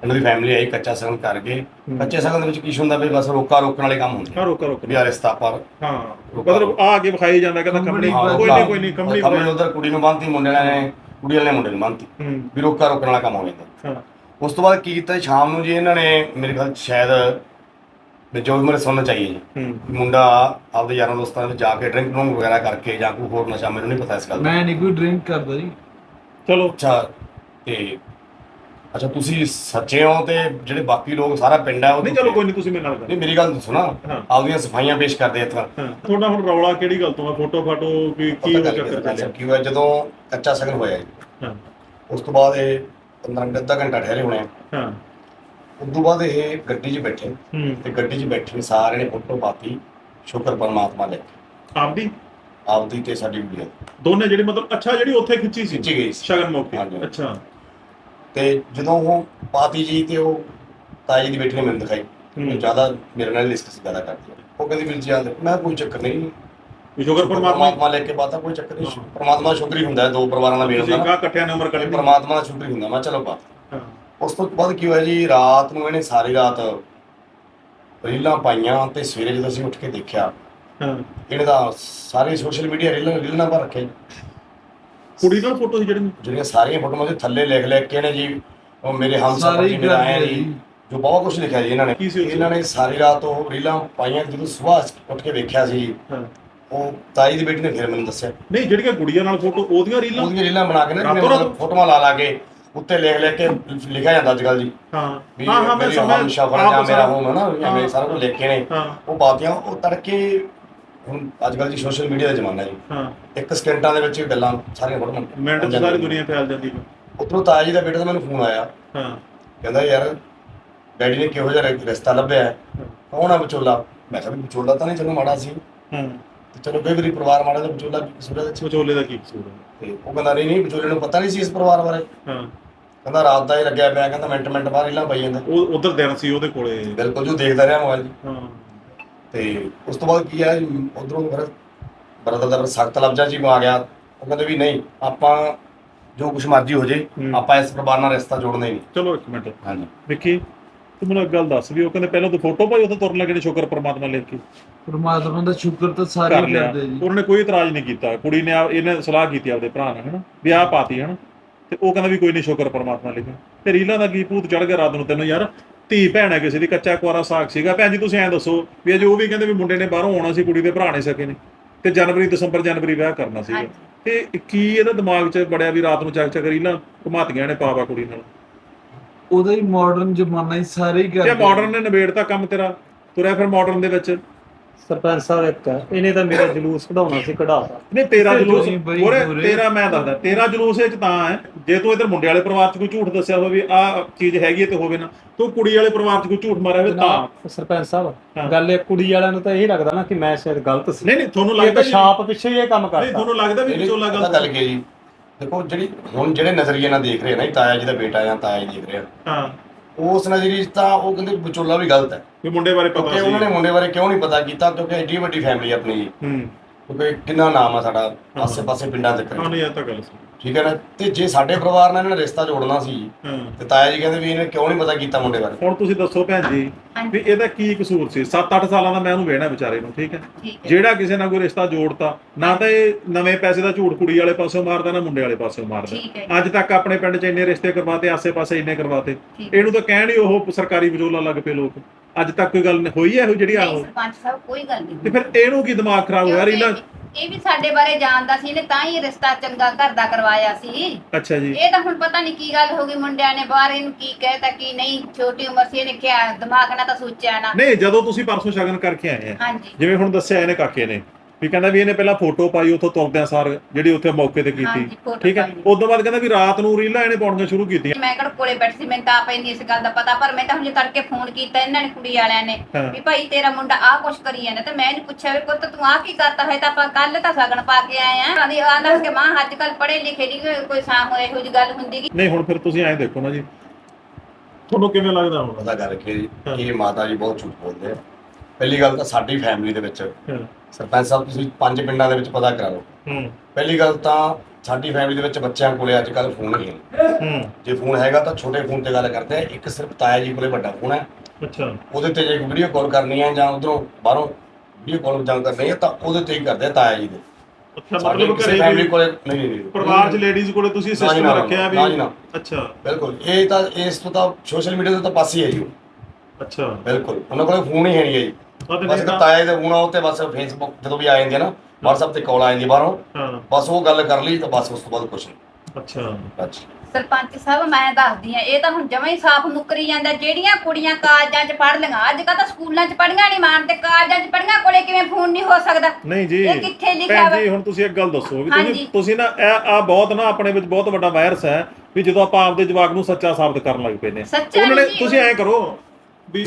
ਇਹਨਾਂ ਦੀ ਫੈਮਿਲੀ ਆਈ ਕੱਚਾ ਸ਼ਗਨ ਕਰਕੇ ਕੱਚੇ ਸ਼ਗਨ ਦੇ ਵਿੱਚ ਕੀ ਹੁੰਦਾ ਵੀ ਬਸ ਰੋਕਾ ਰੋਕਣ ਵਾਲੇ ਕੰਮ ਹੁੰਦੇ ਹਾਂ। ਰੋਕੋ ਰੋਕੋ ਵੀ ਆ ਰਿਸ਼ਤਾ ਪਰ ਹਾਂ। ਮਤਲਬ ਆ ਕੇ ਵਿਖਾਈ ਜਾਂਦਾ ਕਹਿੰਦਾ ਕੰਪਨੀ ਕੰਪਨੀ ਕੋਈ ਨਹੀਂ ਕੋਈ ਨਹੀਂ ਕੰਪਨੀ ਕੰਪਨੀ ਉਧਰ ਕੁੜੀ ਨੂੰ ਬੰਨਤੀ ਮੁੰਡੇ ਨੇ ਕੁੜੀ ਵਾਲੇ ਨੇ ਮੁੰਡੇ ਨੂੰ ਬੰਨਤੀ। ਹੂੰ। ਵੀ ਰੋਕਾ ਰੋਕਣ ਵਾਲਾ ਕੰਮ ਹੋ ਜਾਂਦਾ। ਹਾਂ। ਉਸ ਤੋਂ ਬਾਅਦ ਕੀ ਕੀਤਾ ਸ਼ਾਮ ਨੂੰ ਜੀ ਇਹਨਾਂ ਨੇ ਮੇਰੇ ਖਿਆਲ 'ਚ ਸ਼ਾਇਦ ਵੀ ਜੋ ਵੀ ਮੈਨੂੰ ਸੁਣਨਾ ਚਾਹੀਏ ਜੀ। ਮੁੰਡਾ ਆਪਦੇ ਯਾਰਾਂ ਦੋਸਤਾਂ ਵਿੱਚ ਜਾ ਕੇ ਡਰਿੰਕ ਡਰੂੰਕ ਵਗੈਰਾ ਕਰਕੇ ਜਾਂ ਕੋਈ ਹੋਰ ਨਸ਼ਾ ਮੈਨੂੰ ਨਹੀਂ ਪਤਾ ਇਸ ਗੱਲ ਦਾ। ਮੈਂ ਨਹੀਂ ਕੋਈ ਡਰਿੰਕ ਕਰਦਾ ਜੀ। ਚਲੋ। ਅੱਛਾ ਤੇ ਅੱਛਾ ਤੁਸੀਂ ਸੱਚੇ ਹੋ ਤੇ ਜਿਹੜੇ ਬਾਕੀ ਲੋਕ ਸਾਰਾ ਪਿੰਡ ਹੈ ਉਹ ਨਹੀਂ ਚਲੋ ਕੋਈ ਨਹੀਂ ਤੁਸੀਂ ਮੇਰੇ ਨਾਲ ਨਹੀਂ ਗੱਲ ਮੇਰੀ ਗੱਲ ਦੱਸੋ ਨਾ ਹਾਂ। ਆਪਦੀਆਂ ਸਫਾਈਆਂ ਪੇਸ਼ ਕਰਦੇ ਇੱਥੇ। ਤੁਹਾਡਾ ਹੁਣ ਰੌਲਾ ਕਿਹੜੀ ਗੱਲ ਤੋਂ ਆ? ਫੋਟੋ ਫਾਟੋ ਕੀ ਕੀ ਹੋ ਚੱਕਰ ਕੀ ਚੱਲਿਆ? ਕੀ ਹੋਇਆ? ਜਦੋਂ ਕੱਚਾ ਸ਼ਗਨ ਹੋਇਆ ਜੀ। ਹਾਂ। ਉਸ ਤੋਂ ਬਾਅਦ ਇਹ 15 ਮਿੰਟ ਅੱਧਾ ਘੰਟਾ ਠਹਿਰੇ ਹੋਣੇ ਆ। ਹਾਂ। ਤੋਂ ਬਾਅਦ ਇਹ ਗੱਡੀ 'ਚ ਬੈਠੇ। ਹੂੰ। ਤੇ ਗੱਡੀ 'ਚ ਬੈਠੇ ਸਾਰਿਆਂ ਨੇ ਫੋਟੋ ਪਾਤੀ ਸ਼ੁਕਰ ਪਰਮਾਤਮਾ ਦੇ। ਆਪਦੀ? ਆਪਦੀ ਤੇ ਸਾਡੀ ਵੀਡੀਓ। ਦੋਨੇ ਜਿਹੜੀ ਮਤਲਬ ਅੱਛਾ ਜਿਹੜੀ ਉੱਥੇ ਖਿੱਚੀ ਸੀ? ਖਿੱਚੀ ਗਈ ਸੀ। ਸ਼ਗਨ ਮੌਕੇ। ਹਾਂਜੀ। ਅੱਛਾ। ਤੇ ਜਦੋਂ ਉਹ ਪਾਤੀ ਜੀ ਤੇ ਉਹ ਤਾਈ ਦੀ ਬੇਟੀ ਨੇ ਮੈਨੂੰ ਦਿਖਾਈ। ਹੂੰ। ਉਹ ਜ਼ਿਆਦਾ ਮੇਰੇ ਨਾਲ ਡਿਸਕਸ ਜ਼ਿਆਦਾ ਕਰਦੀ ਹੈ ਉਹ ਕਹਿੰਦੀ ਵੀਰ ਜੀ। ਮੈਂ ਕਿਹਾ ਕੋਈ ਚੱਕਰ ਨਹੀਂ। ਸ਼ੁਕਰ ਪਰਮਾਤਮਾ ਪਰਮਾਤਮਾ ਲੈ ਕੇ ਬਾਤਾਂ ਕੋਈ ਚੱਕਰ ਨਹੀਂ। ਪਰਮਾਤਮਾ ਦਾ ਸ਼ੁਕਰ ਹੀ ਹੁੰਦਾ ਹੈ ਦੋ ਪਰਿਵਾਰਾਂ ਦਾ ਮੇਲ ਤੁਸੀਂ ਹੁੰਦਾ ਕਾ ਨਾ। ਇਕੱਠਿਆਂ ਨੇ ਉਮਰ ਤੇ ਕੱਢੀ। ਪਰਮਾਤਮਾ ਦਾ ਸ਼ੁਕਰ ਹੀ ਹੁੰਦਾ। ਮੈਂ ਕਿਹਾ ਚਲੋ ਬਾਤ। ਹਾਂ। ਉਸ ਤੋਂ ਬਾਅਦ ਕੀ ਹੋਇਆ ਜੀ? ਰਾਤ ਨੂੰ ਇਹਨੇ ਸਾਰੀ ਰਾਤ ਰੀਲਾਂ ਪਾਈਆਂ ਤੇ ਸਵੇਰੇ ਜਦੋਂ ਅਸੀਂ ਉੱਠ ਕੇ ਦੇਖਿਆ ਹਾਂ। ਇਹਨੇ ਤਾਂ ਸਾਰੇ ਸੋਸ਼ਲ ਮੀਡੀਆ ਰੀਲਾਂ ਰੀਲਾਂ ਪਰ ਰੱਖੇ। ਕੁੜੀ ਨਾਲ ਫੋਟੋ ਸੀ ਜਿਹੜੀ? ਜਿਹੜੀਆਂ ਸਾਰੀਆਂ ਫੋਟੋਆਂ ਦੇ ਥੱਲੇ ਲਿਖ ਲਿਖ ਕੇ ਨੇ ਜੀ ਉਹ ਮੇਰੇ ਹਮ ਸਾਰੇ ਸਫਰ ਹੀ ਜੀ ਮੇਰਾ ਆਏ ਜੀ ਜੀ। ਬਹੁਤ ਕੁਝ ਲਿਖਿਆ ਜੀ ਇਹਨਾਂ ਨੇ? ਇਹਨਾਂ ਨੇ ਸਾਰੀ ਰਾਤ ਉਹ ਰੀਲਾਂ ਪਾਈਆਂ ਜਦੋਂ ਸਵੇਰ ਉੱਠ ਕੇ ਵੇਖਿਆ ਸੀ ਜੀ, ਹਾਂ। ਉਹ ਤਾਈ ਦੀ ਬੇਟੀ ਨੇ ਫਿਰ ਮੈਨੂੰ ਦੱਸਿਆ। ਨਹੀਂ ਜਿਹੜੀਆਂ ਗੁੜੀਆਂ ਨਾਲ ਫੋਟੋ ਉਹਦੀਆਂ ਰੀਲਾਂ? ਉਹਦੀਆਂ ਰੀਲਾਂ ਬਣਾ ਕੇ ਨਾ ਫੋਟੋਆਂ ਲਾ ਲਾ ਕੇ ਉੱਤੇ ਲਿਖ ਲਿਖ ਕੇ ਲਿਖਿਆ ਜਾਂਦਾ ਅੱਜ ਕੱਲ ਜੀ। ਹਾਂ। ਹਾਂ ਹਾਂ ਮੈਂ ਸਮਝ ਸ਼ਫਰ ਜਾਂ ਮੇਰਾ ਹੋਮ ਹੈ ਨਾ ਐਵੇਂ। ਸਾਰਾ ਕੁਝ ਲਿਖ ਨੇ। ਉਹ ਪਾਤੀਆਂ ਉਹ ਤੜਕੇ ਹੁਣ ਅੱਜ ਕੱਲ ਜੀ ਸੋਸ਼ਲ ਮੀਡੀਆ ਦਾ ਜ਼ਮਾਨਾ ਜੀ। ਹਾਂ। ਇੱਕ ਸਕਿੰਟਾਂ ਦੇ ਵਿੱਚ ਹੀ ਗੱਲਾਂ ਸਾਰੀਆਂ ਫੋਟੋਆਂ ਮਿੰਟ 'ਚ ਸਾਰੀ ਦੁਨੀਆ ਫੈਲ ਜਾਂਦੀ ਹੈ। ਉੱਧਰੋਂ ਤਾਇਆ ਜੀ ਦਾ ਬੇਟਾ ਦਾ ਮੈਨੂੰ ਫੋਨ ਆਇਆ। ਹਾਂ। ਕਹਿੰਦਾ ਯਾਰ ਡੈਡੀ ਨੇ ਕਿਹੋ ਜਿਹਾ ਰਿਸ਼ਤਾ ਲੱਭਿਆ? ਕੌਣ ਆ ਵਿਚੋਲਾ? ਮੈਂ ਕਿਹਾ ਵਿਚੋਲਾ ਤਾਂ ਨਹੀਂ ਚਲੋ ਮਾੜਾ ਸੀ। ਹਾਂ। ਚਲੋ ਕਈ ਵਾਰੀ ਪਰਿਵਾਰ ਮਾੜਾ ਤਾਂ ਵਿਚੋਲਾ ਕਸੂਰ ਹੈ ਵਿਚੋਲੇ ਦਾ ਕੀ ਕਸੂਰ ਹੈ ਉਹ ਕਹਿੰਦਾ ਨਹੀਂ ਨਹੀਂ ਵਿਚੋਲੇ ਨੂੰ ਪਤਾ ਨਹੀਂ ਸੀ ਇਸ ਪਰਿਵਾਰ ਬਾਰੇ। ਹਾਂ। ਕਹਿੰਦਾ ਰਾਤ ਦਾ ਹੀ ਲੱਗਿਆ ਪਿਆ ਕਹਿੰਦਾ ਮਿੰਟ ਮਿੰਟ ਬਾਹਰ ਹੀਲਾ ਪਈ ਜਾਂਦਾ। ਉਹ ਉਧਰ ਦਿਨ ਸੀ ਉਹਦੇ ਕੋਲੇ। ਬਿਲਕੁਲ ਜੋ ਦੇਖਦਾ ਰਿਹਾ ਮੋਬਾਈਲ ਹਾਂ। ਤੇ ਉਸ ਤੋਂ ਬਾਅਦ ਕੀ ਹੈ ਉਧਰੋਂ ਫਿਰ ਬਰਦਰ ਦਾ ਸਖਤ ਲਫ਼ਜ਼ਾਂ 'ਚ ਹੀ ਆ ਗਿਆ। ਉਹ ਕਹਿੰਦੇ ਵੀ ਨਹੀਂ ਆਪਾਂ ਜੋ ਕੁਝ ਮਰਜ਼ੀ ਹੋ ਜੇ ਹੂੰ। ਆਪਾਂ ਇਸ ਪਰਿਵਾਰ ਨਾਲ ਰਿਸ਼ਤਾ ਜੋੜਨਾ ਹੀ ਨਹੀਂ। ਚਲੋ ਇੱਕ ਮਿੰਟ। ਹਾਂਜੀ। ਵਿੱਕੀ ਤੂੰ ਮੈਨੂੰ ਇੱਕ ਗੱਲ ਦੱਸ ਵੀ ਉਹ ਕਹਿੰਦੇ ਪਹਿਲਾਂ ਤੂੰ ਫੋਟੋ ਪਾਈ ਉੱਥੇ ਤੁਰਨ ਲੱਗੇ ਨੇ ਸ਼ੁਕਰ ਪਰਮਾਤਮਾ ਲਿਖ ਕੇ। ਪਰਮਾਤਮਾ ਦਾ ਸ਼ੁਕਰ ਤਾਂ ਸਾਰੇ ਕਰ ਹੀ ਲਿਆ। ਕਰਦੇ ਜੀ। ਉਹਨਾਂ ਨੇ ਕੋਈ ਇਤਰਾਜ਼ ਨਹੀਂ ਕੀਤਾ। ਕੁੜੀ ਨੇ ਆ- ਇਹਨੇ ਸਲਾਹ ਕੀਤੀ ਆਪਦੇ ਭਰਾ ਨਾਲ ਹਨਾ? ਵੀ ਆਹ ਪਾਤੀ ਹਨਾ? ਤੇ ਉਹ ਕਹਿੰਦਾ ਵੀ ਕੋਈ ਨਹੀਂ ਸ਼ੁਕਰ ਪਰਮਾਤਮਾ ਲਿਖਿਆ ਤੇ ਰੀਲਾਂ ਦਾ ਕੀ ਭੂਤ ਚੜ ਗਿਆ ਰਾਤ ਨੂੰ ਤੈਨੂੰ ਯਾਰ। ਧੀ ਭੈਣ ਹੈ ਕਿਸੇ ਦੀ ਕੱਚਾ ਕੁਆਰਾ ਸਾਖ ਸੀਗਾ। ਭੈਣ ਜੀ ਤੁਸੀਂ ਐਂ ਦੱਸੋ ਵੀ ਅਜੇ ਉਹ ਵੀ ਕਹਿੰਦੇ ਵੀ ਮੁੰਡੇ ਨੇ ਬਾਹਰੋਂ ਆਉਣਾ ਸੀ ਕੁੜੀ ਦੇ ਭਰਾ ਨੇ ਸਕੇ ਨੇ। ਤੇ ਜਨਵਰੀ ਦਸੰਬਰ ਜਨਵਰੀ ਵਿਆਹ ਕਰਨਾ ਸੀਗਾ। ਤੇ ਕੀ ਇਹਦਾ ਦਿਮਾਗ 'ਚ ਬੜਿਆ ਵੀ ਰਾਤ ਨੂੰ ਚੱਕ ਚੱਕ ਰੀਲਾਂ ਘੁਮਾਤੀਆਂ ਨੇ ਪਾਵਾ ਕੁੜੀ ਨਾਲ? ਉਹਦਾ ਹੀ ਮਾਡਰਨ ਜ਼ਮਾਨਾ ਹੀ ਸਾਰੇ ਹੀ ਕਰਦੇ ਤੇ ਮਾਡਰਨ ਨੇ ਨਿਬੇੜਤਾ ਕੰਮ ਤੇਰਾ ਤੁਰਿਆ ਫਿਰ ਮਾਡਰਨ ਦੇ ਵਿੱਚ। ਸਰਪੰਚ ਸਾਹਿਬ ਇੱਕ ਹੈ, ਇਹਨੇ ਤਾਂ ਮੇਰਾ ਜਲੂਸ ਕਢਾਉਣਾ ਸੀ ਕਢਾਤਾ। ਨਹੀਂ ਤੇਰਾ ਜਲੂਸ ਨਹੀਂ ਬਈ ਹੋਰੇ ਹੋਰੇ। ਤੇਰਾ ਮੈਂ ਦੱਸਦਾ ਤੇਰਾ ਜਲੂਸ ਇਹ ਚ ਤਾਂ ਹੈ ਜੇ ਤੂੰ ਇਧਰ ਮੁੰਡੇ ਵਾਲੇ ਪਰਿਵਾਰ ਚ ਕੋਈ ਝੂਠ ਦੱਸਿਆ ਹੋਵੇ ਵੀ ਆਹ ਚੀਜ਼ ਹੈਗੀ ਹੈ ਤੇ ਹੋਵੇ ਨਾ ਤੂੰ ਕੁੜੀ ਵਾਲੇ ਪਰਿਵਾਰ ਚ ਕੋਈ ਝੂਠ ਮਾਰਿਆ ਹੋਵੇ ਤਾਂ। ਸਰਪੰਚ ਸਾਹਿਬ। ਗੱਲ ਇਹ ਕੁੜੀ ਵਾਲਿਆਂ ਨੂੰ ਤਾਂ ਇਹ ਲੱਗਦਾ ਨਾ ਕਿ ਮੈਂ ਸ਼ਾਇਦ ਗਲਤ ਸੀ। ਨਹੀਂ ਨਹੀਂ ਤੁਹਾਨੂੰ ਇਹ ਲੱਗਦਾ ਤਾਂ ਛਾਪ ਪਿੱਛੇ ਹੀ ਇਹ ਕੰਮ ਨਹੀਂ ਕਰਤਾ। ਤੁਹਾਨੂੰ ਲੱਗਦਾ ਵੀ ਵਿਚੋਲਾ ਪਤਾ ਗੱਲ ਜੀ? ਦੇਖੋ ਜਿਹੜੀ ਹੁਣ ਜਿਹੜੇ ਨਜ਼ਰੀਏ ਨਾਲ ਦੇਖ ਰਹੇ ਨਾ ਤਾਇਆ ਜੀ ਦਾ ਬੇਟਾ ਜਾਂ ਤਾਇਆ ਜੀ ਦੇਖ ਰਹੇ ਆ। ਹਾਂ। ਉਸ ਨਜ਼ਰੀਏ 'ਚ ਤਾਂ ਉਹ ਕਹਿੰਦੇ ਵਿਚੋਲਾ ਵੀ ਗਲਤ ਹੈ। ਵੀ ਮੁੰਡੇ ਬਾਰੇ ਕਿਉਂਕਿ ਪਤਾ ਉਹਨਾਂ ਨੇ ਸੀ ਮੁੰਡੇ ਬਾਰੇ ਕਿਉਂ ਨਹੀਂ ਪਤਾ ਕੀਤਾ? ਕਿਉਂਕਿ ਐਡੀ ਵੱਡੀ ਫੈਮਿਲੀ ਆਪਣੀ। ਜੀ ਹੂੰ। ਕਿਉਂਕਿ ਕਿੰਨਾ ਨਾਮ ਆ ਸਾਡਾ ਆਸੇ ਪਾਸੇ ਪਿੰਡਾਂ ਦੇ ਹਾਂ ਨਹੀਂ ਇਹ ਤਾਂ ਗੱਲ ਸੀ ਠੀਕ ਹੈ ਨਾ? ਤੇ ਜੇ ਸਾਡੇ ਪਰਿਵਾਰ ਨਾਲ ਇਹਨਾਂ ਨੇ ਰਿਸ਼ਤਾ ਜੋੜਨਾ ਸੀ ਹਾਂ। ਤੇ ਤਾਇਆ ਜੀ ਕਹਿੰਦੇ ਵੀ ਇਹਨੇ ਕਿਉਂ ਨਹੀਂ ਪਤਾ ਕੀਤਾ ਮੁੰਡੇ ਬਾਰੇ? ਹੁਣ ਤੁਸੀਂ ਦੱਸੋ ਭੈਣ ਜੀ। ਵੀ ਇਹਦਾ ਕੀ ਕਸੂਰ ਸੀ? 7-8 ਸਾਲਾਂ ਦਾ ਮੈਂ ਉਹਨੂੰ ਵੇਣਾ ਵਿਚਾਰੇ ਨੂੰ ਠੀਕ ਹੈ? ਠੀਕ ਹੈ। ਜਿਹੜਾ ਕਿਸੇ ਨਾਲ ਕੋਈ ਰਿਸ਼ਤਾ ਜੋੜਤਾ ਨਾ ਤਾਂ ਇਹ ਨਵੇਂ ਪੈਸੇ ਦਾ ਝੂਠ ਕੁੜੀ ਵਾਲੇ ਪਾਸੋਂ ਮਾਰਦਾ ਨਾ ਮੁੰਡੇ ਵਾਲੇ ਪਾਸੋਂ ਮਾਰਦਾ। ਠੀਕ ਹੈ ਅੱਜ ਤੱਕ ਆਪਣੇ ਪਿੰਡ 'ਚ ਇੰਨੇ ਰਿਸ਼ਤੇ ਕਰਵਾਤੇ ਆਸੇ-ਪਾਸੇ ਇੰਨੇ ਕਰਵਾਤੇ। ਠੀਕ ਇਹਨੂੰ ਤਾਂ ਕਹਿਣ ਹੀ ਉਹ ਸਰਕਾਰੀ ਵਿਚੋਲਾ ਲੱਗ ਪਏ ਲੋਕ। ਅੱਜ ਤੱਕ ਕੋਈ ਗੱਲ ਨਹੀਂ ਹੋਈ ਹੈ ਇਹੋ ਜਿਹੜੀ ਨਹੀਂ ਆਹੋ? ਸਰਪੰਚ ਸਾਹਿਬ ਕੋਈ ਗੱਲ ਨਹੀਂ ਤੇ ਫਿਰ ਇਹਨੂੰ ਕੀ ਦਿਮਾਗ ਖਰਾਬ ਹੋਇਆ? ਰੀਲਾ ਕਿਉਂਕਿ ਇਹ ਵੀ ਸਾਡੇ ਬਾਰੇ ਜਾਣਦਾ ਸੀ ਇਹਨੇ ਤਾਂ ਹੀ ਇਹ ਰਿਸ਼ਤਾ ਚੰਗਾ ਘਰ ਦਾ ਕਰਵਾਇਆ ਸੀ। ਅੱਛਾ ਜੀ। ਇਹ ਤਾਂ ਹੁਣ ਪਤਾ ਨਹੀਂ ਕੀ ਗੱਲ ਹੋ ਗਈ ਮੁੰਡਿਆਂ ਨੇ ਬਾਹਰ ਇਹਨੂੰ ਕੀ ਕਹਿਤਾ ਕੀ ਨਹੀਂ ਛੋਟੀ ਉਮਰ ਸੀ ਇਹਨੇ ਕਿਹਾ ਦਿਮਾਗ ਨਾਲ ਤਾਂ ਸੋਚਿਆ ਨਾ। ਨਹੀਂ ਜਦੋਂ ਤੁਸੀਂ ਪਰਸੋਂ ਸ਼ਗਨ ਕਰਕੇ ਆਏ ਆ ਹਾਂਜੀ। ਜਿਵੇਂ ਹੁਣ ਦੱਸਿਆ ਇਹਨੇ ਕਾਕੇ ਨੇ ਵੀ ਕਹਿੰਦਾ ਵੀ ਇਹਨੇ ਪਹਿਲਾਂ ਫੋਟੋ ਪਾਈ ਉੱਥੋਂ ਤੁਰਦਿਆਂ ਸਾਰ ਜਿਹੜੀ ਉੱਥੇ ਮੌਕੇ ਤੇ ਕੀਤੀ ਹਾਂਜੀ, photo ਠੀਕ ਹੈ ਪਾਈ। ਉਸ ਤੋਂ ਬਾਅਦ ਕਹਿੰਦਾ ਵੀ ਰਾਤ ਨੂੰ ਰੀਲਾਂ ਇਹਨੇ ਪਾਉਣੀਆਂ ਸ਼ੁਰੂ ਕੀਤੀਆਂ ਮੈਂ ਕਿਹੜਾ ਕੋਲੇ ਬੈਠੀ ਸੀ ਮੈਨੂੰ ਤਾਂ ਆਪ ਇੰਨੀ ਇਸ ਗੱਲ ਦਾ ਪਤਾ ਪਰ ਮੈਂ ਤਾਂ ਹੁਣ ਜੇ ਤੜਕੇ ਫੋਨ ਕੀਤਾ ਇਹਨਾਂ ਨੇ ਕੁੜੀ ਵਾਲਿਆਂ ਨੇ ਹਾਂ। ਵੀ ਭਾਈ ਤੇਰਾ ਮੁੰਡਾ ਆਹ ਕੁਛ ਕਰੀ ਜਾਂਦਾ ਤੇ ਮੈਂ ਇਹਨੂੰ ਪੁੱਛਿਆ ਵੀ ਪੁੱਤ ਤੂੰ ਆਹ ਕੀ ਕਰਤਾ ਹੈ ਤਾਂ ਆਪਾਂ ਕੱਲ ਤਾਂ ਸਗਣ ਪਾ ਕੇ ਆਏ ਆਂ ਆਂਦੀ ਆਂਦਾ ਕਿ ਮਾਂ ਅੱਜ ਕੱਲ ਪੜੇ ਲਿਖੇ ਨਹੀਂ ਕੋਈ ਸਾਹ ਹੋਏ ਇਹੋ ਜਿਹੀ ਗੱਲ ਹੁੰਦੀ ਗੀ ਨਹੀਂ ਹੁਣ ਫਿਰ ਤੁਸੀਂ ਐਂ ਦੇਖੋ ਨਾ ਜੀ ਤੁਹਾਨੂੰ ਕਿਵੇਂ ਲੱਗਦਾ ਹੁਣ ਪਤਾ ਕਰਕੇ। ਇਹ ਮਾਤਾ ਜੀ ਬਹੁਤ ਝੂਠ ਬੋਲਦੇ ਆ ਪਹਿਲੀ ਗੱਲ ਤਾਂ ਸਾਡੀ ਫੈਮਿਲੀ ਦੇ ਵਿੱਚ ਹਾਂ। ਸਰਪੰਚ ਸਾਹਿਬ ਤੁਸੀਂ ਪੰਜ ਪਿੰਡਾਂ ਦੇ ਵਿੱਚ ਪਤਾ ਕਰਾ ਲਓ। ਹੂੰ। ਪਹਿਲੀ ਗੱਲ ਤਾਂ ਸਾਡੀ ਫੈਮਿਲੀ ਦੇ ਵਿੱਚ ਬੱਚਿਆਂ ਕੋਲੇ ਅੱਜ ਕੱਲ ਫੋਨ ਨਹੀਂ ਹੈ। ਹੂੰ। ਜੇ ਫੋਨ ਹੈਗਾ ਤਾਂ ਛੋਟੇ ਫੋਨ ਤੇ ਗੱਲ ਕਰਦੇ ਆ। ਇੱਕ ਸਿਰਫ ਤਾਇਆ ਜੀ ਕੋਲੇ ਵੱਡਾ ਫੋਨ ਹੈ। ਅੱਛਾ। ਉਹਦੇ ਤੇ ਜੇ ਵੀਡੀਓ ਕਾਲ ਕਰਨੀ ਹੈ ਜਾਂ ਉਧਰੋਂ ਬਾਹਰੋਂ ਵੀਡੀਓ ਕਾਲ ਜਾਂ ਕਰਨੀ ਹੈ ਤਾਂ ਉਹਦੇ ਤੇ ਹੀ ਕਰਦੇ ਆ ਤਾਇਆ ਜੀ ਦੇ। ਅੱਛਾ ਸਾਡੇ ਮਤਲਬ ਘਰੇ ਫੈਮਿਲੀ ਵੀ ਕੋਲੇ ਨਹੀਂ ਨਹੀਂ ਨਹੀਂ। ਪਰਿਵਾਰ 'ਚ ਲੇਡੀਜ਼ ਕੋਲੇ ਤੁਸੀਂ ਸਿਸਟਮ ਰੱਖਿਆ ਵੀ। ਅੱਛਾ। ਬਿਲਕੁਲ। ਇਹ ਤਾਂ ਇਸ ਤੋਂ ਤਾਂ ਸੋਸ਼ਲ ਮੀਡੀਆ ਤੋਂ ਤਾਂ ਪਾਸੇ ਹੈ ਜੀ ਉਹ। ਅੱਛਾ। ਬਿਲਕੁਲ। ਉਹਨਾਂ ਕੋਲੇ ਫੋਨ ਹੀ ਹੈ ਨਹੀਂ ਹੈ ਜੀ। ਤਾਂ ਤੇ ਬਸ ਇੱਕ ਤਾਂ- ਤਾਇਆ ਜੀ ਦਾ ਫੋਨ ਆ ਉੱਤੇ ਬਸ ਫੇਸਬੁੱਕ ਜਦੋਂ ਵੀ ਆ ਜਾਂਦੀ ਨਾ WhatsApp ਤੇ ਕਾਲ ਆ ਜਾਂਦੀ ਬਾਹਰੋਂ। ਹਾਂ। ਬਸ ਉਹ ਗੱਲ ਕਰ ਲਈ ਤਾਂ ਬਸ ਉਸ ਤੋਂ ਬਾਅਦ ਕੁਝ ਨਹੀਂ। ਅੱਛਾ। ਬਸ ਸਰਪੰਚ ਸਾਹਿਬ ਮੈਂ ਦੱਸਦੀ ਆ ਇਹ ਤਾਂ ਹੁਣ ਜਮਾਂ ਹੀ ਸਾਫ਼ ਮੁੱਕਰੀ ਜਾਂਦਾ ਜਿਹੜੀਆਂ ਕੁੜੀਆਂ ਕਾਲਜਾਂ 'ਚ ਪੜ੍ਹ ਲਈਆਂ ਅੱਜ ਕੱਲ੍ਹ ਤਾਂ ਸਕੂਲਾਂ 'ਚ ਪੜ੍ਹੀਆਂ ਨਹੀਂ ਮਾਣ ਤੇ ਕਾਲਜਾਂ 'ਚ ਪੜ੍ਹੀਆਂ ਕੋਲੇ ਕਿਵੇਂ ਫੋਨ ਨਹੀਂ ਹੋ ਸਕਦਾ? ਨਹੀਂ ਜੀ ਇਹ ਕਿੱਥੇ ਲਿਖਿਆ ਭੈਣ ਵਾ? ਜੀ ਹੁਣ ਤੁਸੀਂ ਇੱਕ ਗੱਲ ਦੱਸੋ ਵੀ ਤੁਸੀਂ ਹਾਂਜੀ। ਤੁਸੀਂ ਨਾ ਇਹ ਆ ਬਹੁਤ ਨਾ ਆਪਣੇ ਵਿੱਚ ਬਹੁਤ ਵੱਡਾ ਵਾਇਰਸ ਹੈ ਵੀ ਜਦੋਂ ਆਪਾਂ ਆਪਦੇ ਜਵਾਕ ਨੂੰ ਸੱਚਾ ਸਾਬਤ ਕਰਨ ਲੱਗ ਪਏ ਨੇ ਸੱਚਾ ਉਹਨਾਂ ਨੇ ਜੀ, ਤੁਸੀਂ ਐਂ ਕਰੋ ਵੀ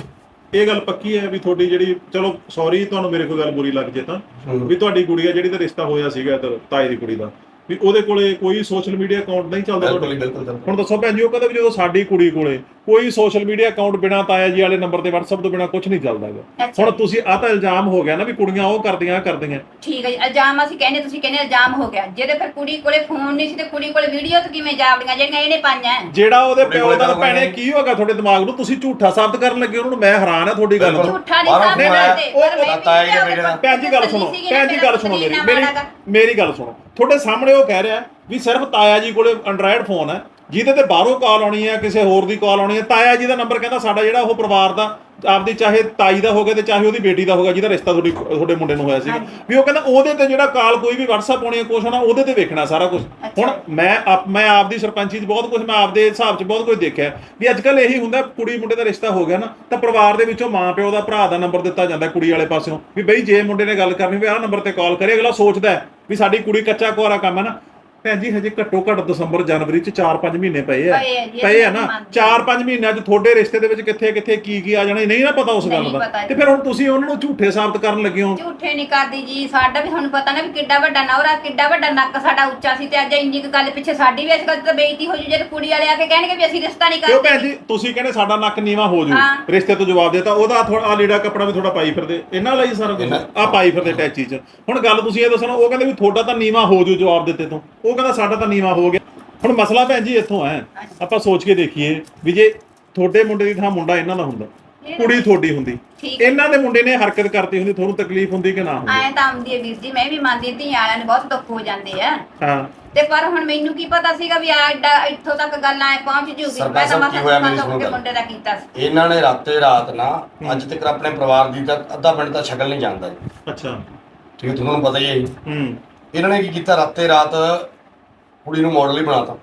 ਇਹ ਗੱਲ ਪੱਕੀ ਹੈ ਵੀ ਤੁਹਾਡੀ ਜਿਹੜੀ ਚਲੋ ਸੌਰੀ ਤੁਹਾਨੂੰ ਮੇਰੇ ਕੋਲ ਗੱਲ ਬੁਰੀ ਲੱਗ ਜੇ ਤਾਂ ਵੀ ਤੁਹਾਡੀ ਗੁੜੀਆ ਜਿਹੜੀ ਦਾ ਰਿਸ਼ਤਾ ਹੋਇਆ ਸੀਗਾ ਇੱਧਰ ਤਾਏ ਦੀ ਕੁੜੀ ਦਾ ਵੀ ਉਹਦੇ ਕੋਲੇ ਕੋਈ ਸੋਸ਼ਲ ਮੀਡੀਆ ਅਕਾਊਂਟ ਨਹੀਂ ਚੱਲਦਾ ਤੁਹਾਡੇ ਬਿਲਕੁਲ। ਹੁਣ ਦੱਸੋ ਭੈਣ ਜੀ ਉਹ ਕਹਿੰਦਾ ਵੀ ਜਦੋਂ ਸਾਡੀ ਕੁੜੀ ਕੋਲੇ ਕੋਈ ਸੋਸ਼ਲ ਮੀਡੀਆ ਅਕਾਊਂਟ ਬਿਨਾ ਤਾਇਆ ਜੀ ਵਾਲੇ ਨੰਬਰ ਤੇ WhatsApp ਤੋਂ ਬਿਨਾ ਕੁਝ ਨਹੀਂ ਚੱਲਦਾ ਹੈਗਾ। ਹੁਣ ਤੁਸੀਂ ਆ ਤਾਂ ਇਲਜ਼ਾਮ ਹੋ ਗਿਆ ਨਾ ਵੀ ਕੁੜੀਆਂ ਉਹ ਕਰਦੀਆਂ ਕਰਦੀਆਂ। ਠੀਕ ਹੈ ਜੀ ਇਲਜ਼ਾਮ ਅਸੀਂ ਕਹਿੰਦੇ ਤੁਸੀਂ ਕਹਿੰਦੇ ਇਲਜ਼ਾਮ ਹੋ ਗਿਆ। ਜਿਹਦੇ ਫਿਰ ਕੁੜੀ ਕੋਲੇ ਫੋਨ ਨਹੀਂ ਸੀ ਤੇ ਕੁੜੀ ਕੋਲੇ ਵੀਡੀਓ ਤੇ ਕਿਵੇਂ ਜਾਵੜੀਆਂ ਜਿਹੜੀਆਂ ਇਹਨੇ ਪਾਈਆਂ। ਜਿਹੜਾ ਉਹਦੇ ਪਿਓ ਦਾ ਭੈਣੇ ਕੀ ਹੋਗਾ ਤੁਹਾਡੇ ਦਿਮਾਗ ਨੂੰ? ਤੁਸੀਂ ਝੂਠਾ ਸਾਬਤ ਕਰਨ ਲੱਗੇ ਉਹਨਾਂ ਨੂੰ ਮੈਂ ਹੈਰਾਨ ਆ ਤੁਹਾਡੀ ਗੱਲ ਤੋਂ। ਝੂਠਾ ਨਹੀਂ ਕਰਦੇ ਉਹ ਕਿ ਵੀ ਮੇਰੇ ਨਾਲ- ਭੈਣ ਜੀ ਗੱਲ ਸੁਣੋ ਭੈਣ ਜੀ ਗੱਲ ਸੁਣੋ ਮੇਰੀ ਮੇਰੀ ਮੇਰੀ ਗੱਲ ਸੁਣੋ। ਤੁਹਾਡੇ ਸਾਹਮਣੇ ਉਹ ਕਹਿ ਰਿਹਾ ਵੀ ਸਿਰਫ ਤਾਇਆ ਜੀ ਕੋਲੇ ਐਂਡਰਾਇਡ ਫੋਨ ਹੈ। ਜਿਹਦੇ ਤੇ ਬਾਹਰੋਂ ਕਾਲ ਆਉਣੀ ਹੈ ਕਿਸੇ ਹੋਰ ਦੀ ਕਾਲ ਆਉਣੀ ਹੈ ਤਾਇਆ ਜੀ ਦਾ ਨੰਬਰ ਕਹਿੰਦਾ ਸਾਡਾ ਜਿਹੜਾ ਉਹ ਪਰਿਵਾਰ ਦਾ ਆਪਦੀ ਚਾਹੇ ਤਾਈ ਦਾ ਹੋਵੇ ਤੇ ਚਾਹੇ ਉਹਦੀ ਬੇਟੀ ਦਾ ਹੋਗਾ ਜਿਹਦਾ ਰਿਸ਼ਤਾ ਤੁਹਾਡੀ ਤੁਹਾਡੇ ਮੁੰਡੇ ਨੂੰ ਹੋਇਆ ਸੀ ਵੀ ਉਹ ਕਹਿੰਦਾ ਉਹਦੇ ਤੇ ਜਿਹੜਾ ਕਾਲ ਕੋਈ ਵੀ WhatsApp ਹੋਣੀ ਹੈ ਕੁਛ ਹੋਣਾ ਉਹਦੇ ਤੇ ਵੇਖਣਾ ਸਾਰਾ ਕੁਝ ਹੁਣ ਮੈਂ ਆਪ ਮੈਂ ਆਪਦੀ ਸਰਪੰਚੀ 'ਚ ਬਹੁਤ ਕੁਝ ਮੈਂ ਆਪਦੇ ਹਿਸਾਬ 'ਚ ਬਹੁਤ ਕੁਝ ਦੇਖਿਆ। ਵੀ ਅੱਜ ਕੱਲ ਇਹੀ ਹੁੰਦਾ ਕੁੜੀ ਮੁੰਡੇ ਦਾ ਰਿਸ਼ਤਾ ਹੋ ਗਿਆ ਨਾ ਤਾਂ ਪਰਿਵਾਰ ਦੇ ਵਿੱਚੋਂ ਮਾਂ ਪਿਓ ਦਾ ਭਰਾ ਦਾ ਨੰਬਰ ਦਿੱਤਾ ਜਾਂਦਾ ਕੁੜੀ ਵਾਲੇ ਪਾਸਿਓਂ। ਵੀ ਬਈ ਜੇ ਮੁੰਡੇ ਨੇ ਗੱਲ ਕਰਨੀ ਵੀ ਆਹ ਨੰਬਰ ਤੇ ਕਾਲ ਕਰੇ ਅਗਲਾ ਸੋਚਦਾ ਵੀ ਸਾਡੀ ਕੁੜੀ ਕੱਚਾ ਕੁਆਰਾ ਕੰਮ ਹੈ ਨਾ। ਭੈਣ ਜੀ ਹਜੇ ਘੱਟੋ ਘੱਟ ਦਸੰਬਰ ਜਨਵਰੀ 'ਚ 4-5 ਮਹੀਨੇ ਪਏ ਆ। ਪਏ ਆ ਜੀ, ਪਏ ਆ ਅਸੀਂ ਨਾ? ਮੰਨਦੇ 4-5 ਮਹੀਨਿਆਂ 'ਚ ਤੁਹਾਡੇ ਰਿਸ਼ਤੇ ਦੇ ਵਿੱਚ ਕਿੱਥੇ ਕਿੱਥੇ ਕੀ ਕੀ ਆ ਜਾਣਾ ਨਹੀਂ ਨਾ ਪਤਾ ਉਸ ਗੱਲ ਨਹੀਂ ਦਾ। ਪਤਾ ਜੀ। ਤੇ ਫਿਰ ਹੁਣ ਤੁਸੀਂ ਉਹਨਾਂ ਨੂੰ ਝੂਠੇ ਸਾਬਤ ਕਰਨ ਲੱਗੇ ਹੋ? ਝੂਠੇ ਨਹੀਂ ਕਰਦੀ ਜੀ ਸਾਡਾ ਵੀ ਤੁਹਾਨੂੰ ਪਤਾ ਨਾ ਵੀ ਕਿੱਡਾ ਵੱਡਾ ਨੌਰਾ ਕਿੱਡਾ ਵੱਡਾ ਨੱਕ ਸਾਡਾ ਉੱਚਾ ਸੀ ਤੇ ਅੱਜ ਇੰਨੀ ਕੁ ਗੱਲ ਪਿੱਛੇ ਸਾਡੀ ਵੀ ਇਸ ਗੱਲ ਤੇ ਬੇਇੱਜ਼ਤੀ ਹੋ ਜੂ ਜਦ ਕੁੜੀ ਵਾਲੇ ਆ ਕੇ ਕਹਿਣਗੇ ਵੀ ਅਸੀਂ ਰਿਸ਼ਤਾ ਨਹੀਂ ਕਿਉਂ ਭੈਣ ਕਰਦੇ ਜੀ ਤੁਸੀਂ ਕਹਿੰਦੇ ਸਾਡਾ ਨੱਕ ਨੀਵਾ ਹੋ ਜੂ ਹਾਂ। ਰਿਸ਼ਤੇ ਤੋਂ ਜਵਾਬ ਦੇਤਾ ਉਹਦਾ ਥੋੜਾ ਆ ਲੀੜਾ ਕੱਪੜਾ ਵੀ ਥੋੜਾ ਪਾਈ ਫਿਰਦੇ ਇਹਨਾਂ ਲਈ ਸਾਰਾ ਕੁਝ ਆ ਪਾਈ ਫਿਰਦੇ ਟੈਚੀ 'ਚ। ਹੁਣ ਗੱਲ ਤੁਸੀਂ ਇਹ ਦੱਸਣਾ ਉਹ ਕਹਿੰਦੇ ਵੀ ਤੁਹਾਡਾ ਤਾਂ ਨੀਵਾ ਹੋ ਜੂ ਜਵਾਬ ਦਿੱਤੇ ਤੋਂ। ਉਹ ਕਹਿੰਦਾ ਸਾਡਾ ਤਾਂ ਨੀਵਾ ਹੋ ਗਿਆ। ਹੁਣ ਮਸਲਾ ਭੈਣ ਜੀ ਇੱਥੋਂ ਹੈ। ਆਪਾਂ ਸੋਚ ਕੇ ਦੇਖੀਏ ਵੀ ਜੇ ਤੁਹਾਡੇ ਮੁੰਡੇ ਦੀ ਥਾਂ ਮੁੰਡਾ ਇਹਨਾਂ ਦਾ ਹੁੰਦਾ ਕੁੜੀ ਤੁਹਾਡੀ ਹੁੰਦੀ। ਠੀਕ। ਇਹਨਾਂ ਦੇ ਮੁੰਡੇ ਨੇ ਹਰਕਤ ਕਰਤੀ ਹੁੰਦੀ ਤੁਹਾਨੂੰ ਤਕਲੀਫ ਹੁੰਦੀ ਕਿ ਨਾ ਹੁੰਦੀ? ਐਂ ਤਾਂ ਆਉਂਦੀ ਹੈ ਵੀਰ ਜੀ ਮੈਂ ਵੀ ਮੰਨਦੀ ਹਾਂ, ਧੀਆਂ ਵਾਲਿਆਂ ਨੂੰ ਬਹੁਤ ਦੁੱਖ ਹੋ ਜਾਂਦੇ ਆ। ਹਾਂ। ਤੇ ਪਰ ਹੁਣ ਮੈਨੂੰ ਕੀ ਪਤਾ ਸੀਗਾ ਵੀ ਆ ਐਡਾ ਇੱਥੋਂ ਤੱਕ ਗੱਲ ਐ ਪਹੁੰਚ ਜੂਗੀ। ਸਰਪੰਚ ਮੈਂ ਤਾਂ ਸਾਹਿਬ ਕੀ ਹੋਇਆ ਮੇਰੀ ਮਸਾ ਸੁਣੋ ਗੱਲ। ਮੁੰਡੇ ਦਾ ਕੀਤਾ ਸੀ। ਇਹਨਾਂ ਨੇ ਰਾਤੇ ਰਾਤ ਨਾ ਅੱਜ ਤੱਕ ਆਪਣੇ ਪਰਿਵਾਰ ਦੀ ਤਾਂ ਅੱਧਾ ਪਿੰਡ ਤਾਂ ਸ਼ਕਲ ਨਹੀਂ ਜਾਣਦਾ ਜੀ। ਅੱਛਾ। ਠੀਕ ਹੈ ਤੁਹਾਨੂੰ ਪਤਾ ਹੀ ਹੈ। ਜੀ ਹੂੰ। ਇਹਨਾਂ ਨੇ ਕੀ ਕੀਤਾ ਰਾਤੇ ਰਾਤ ਕੁੜੀ ਨੂੰ ਮਾਡਲ ਹੀ ਬਣਾਤਾ।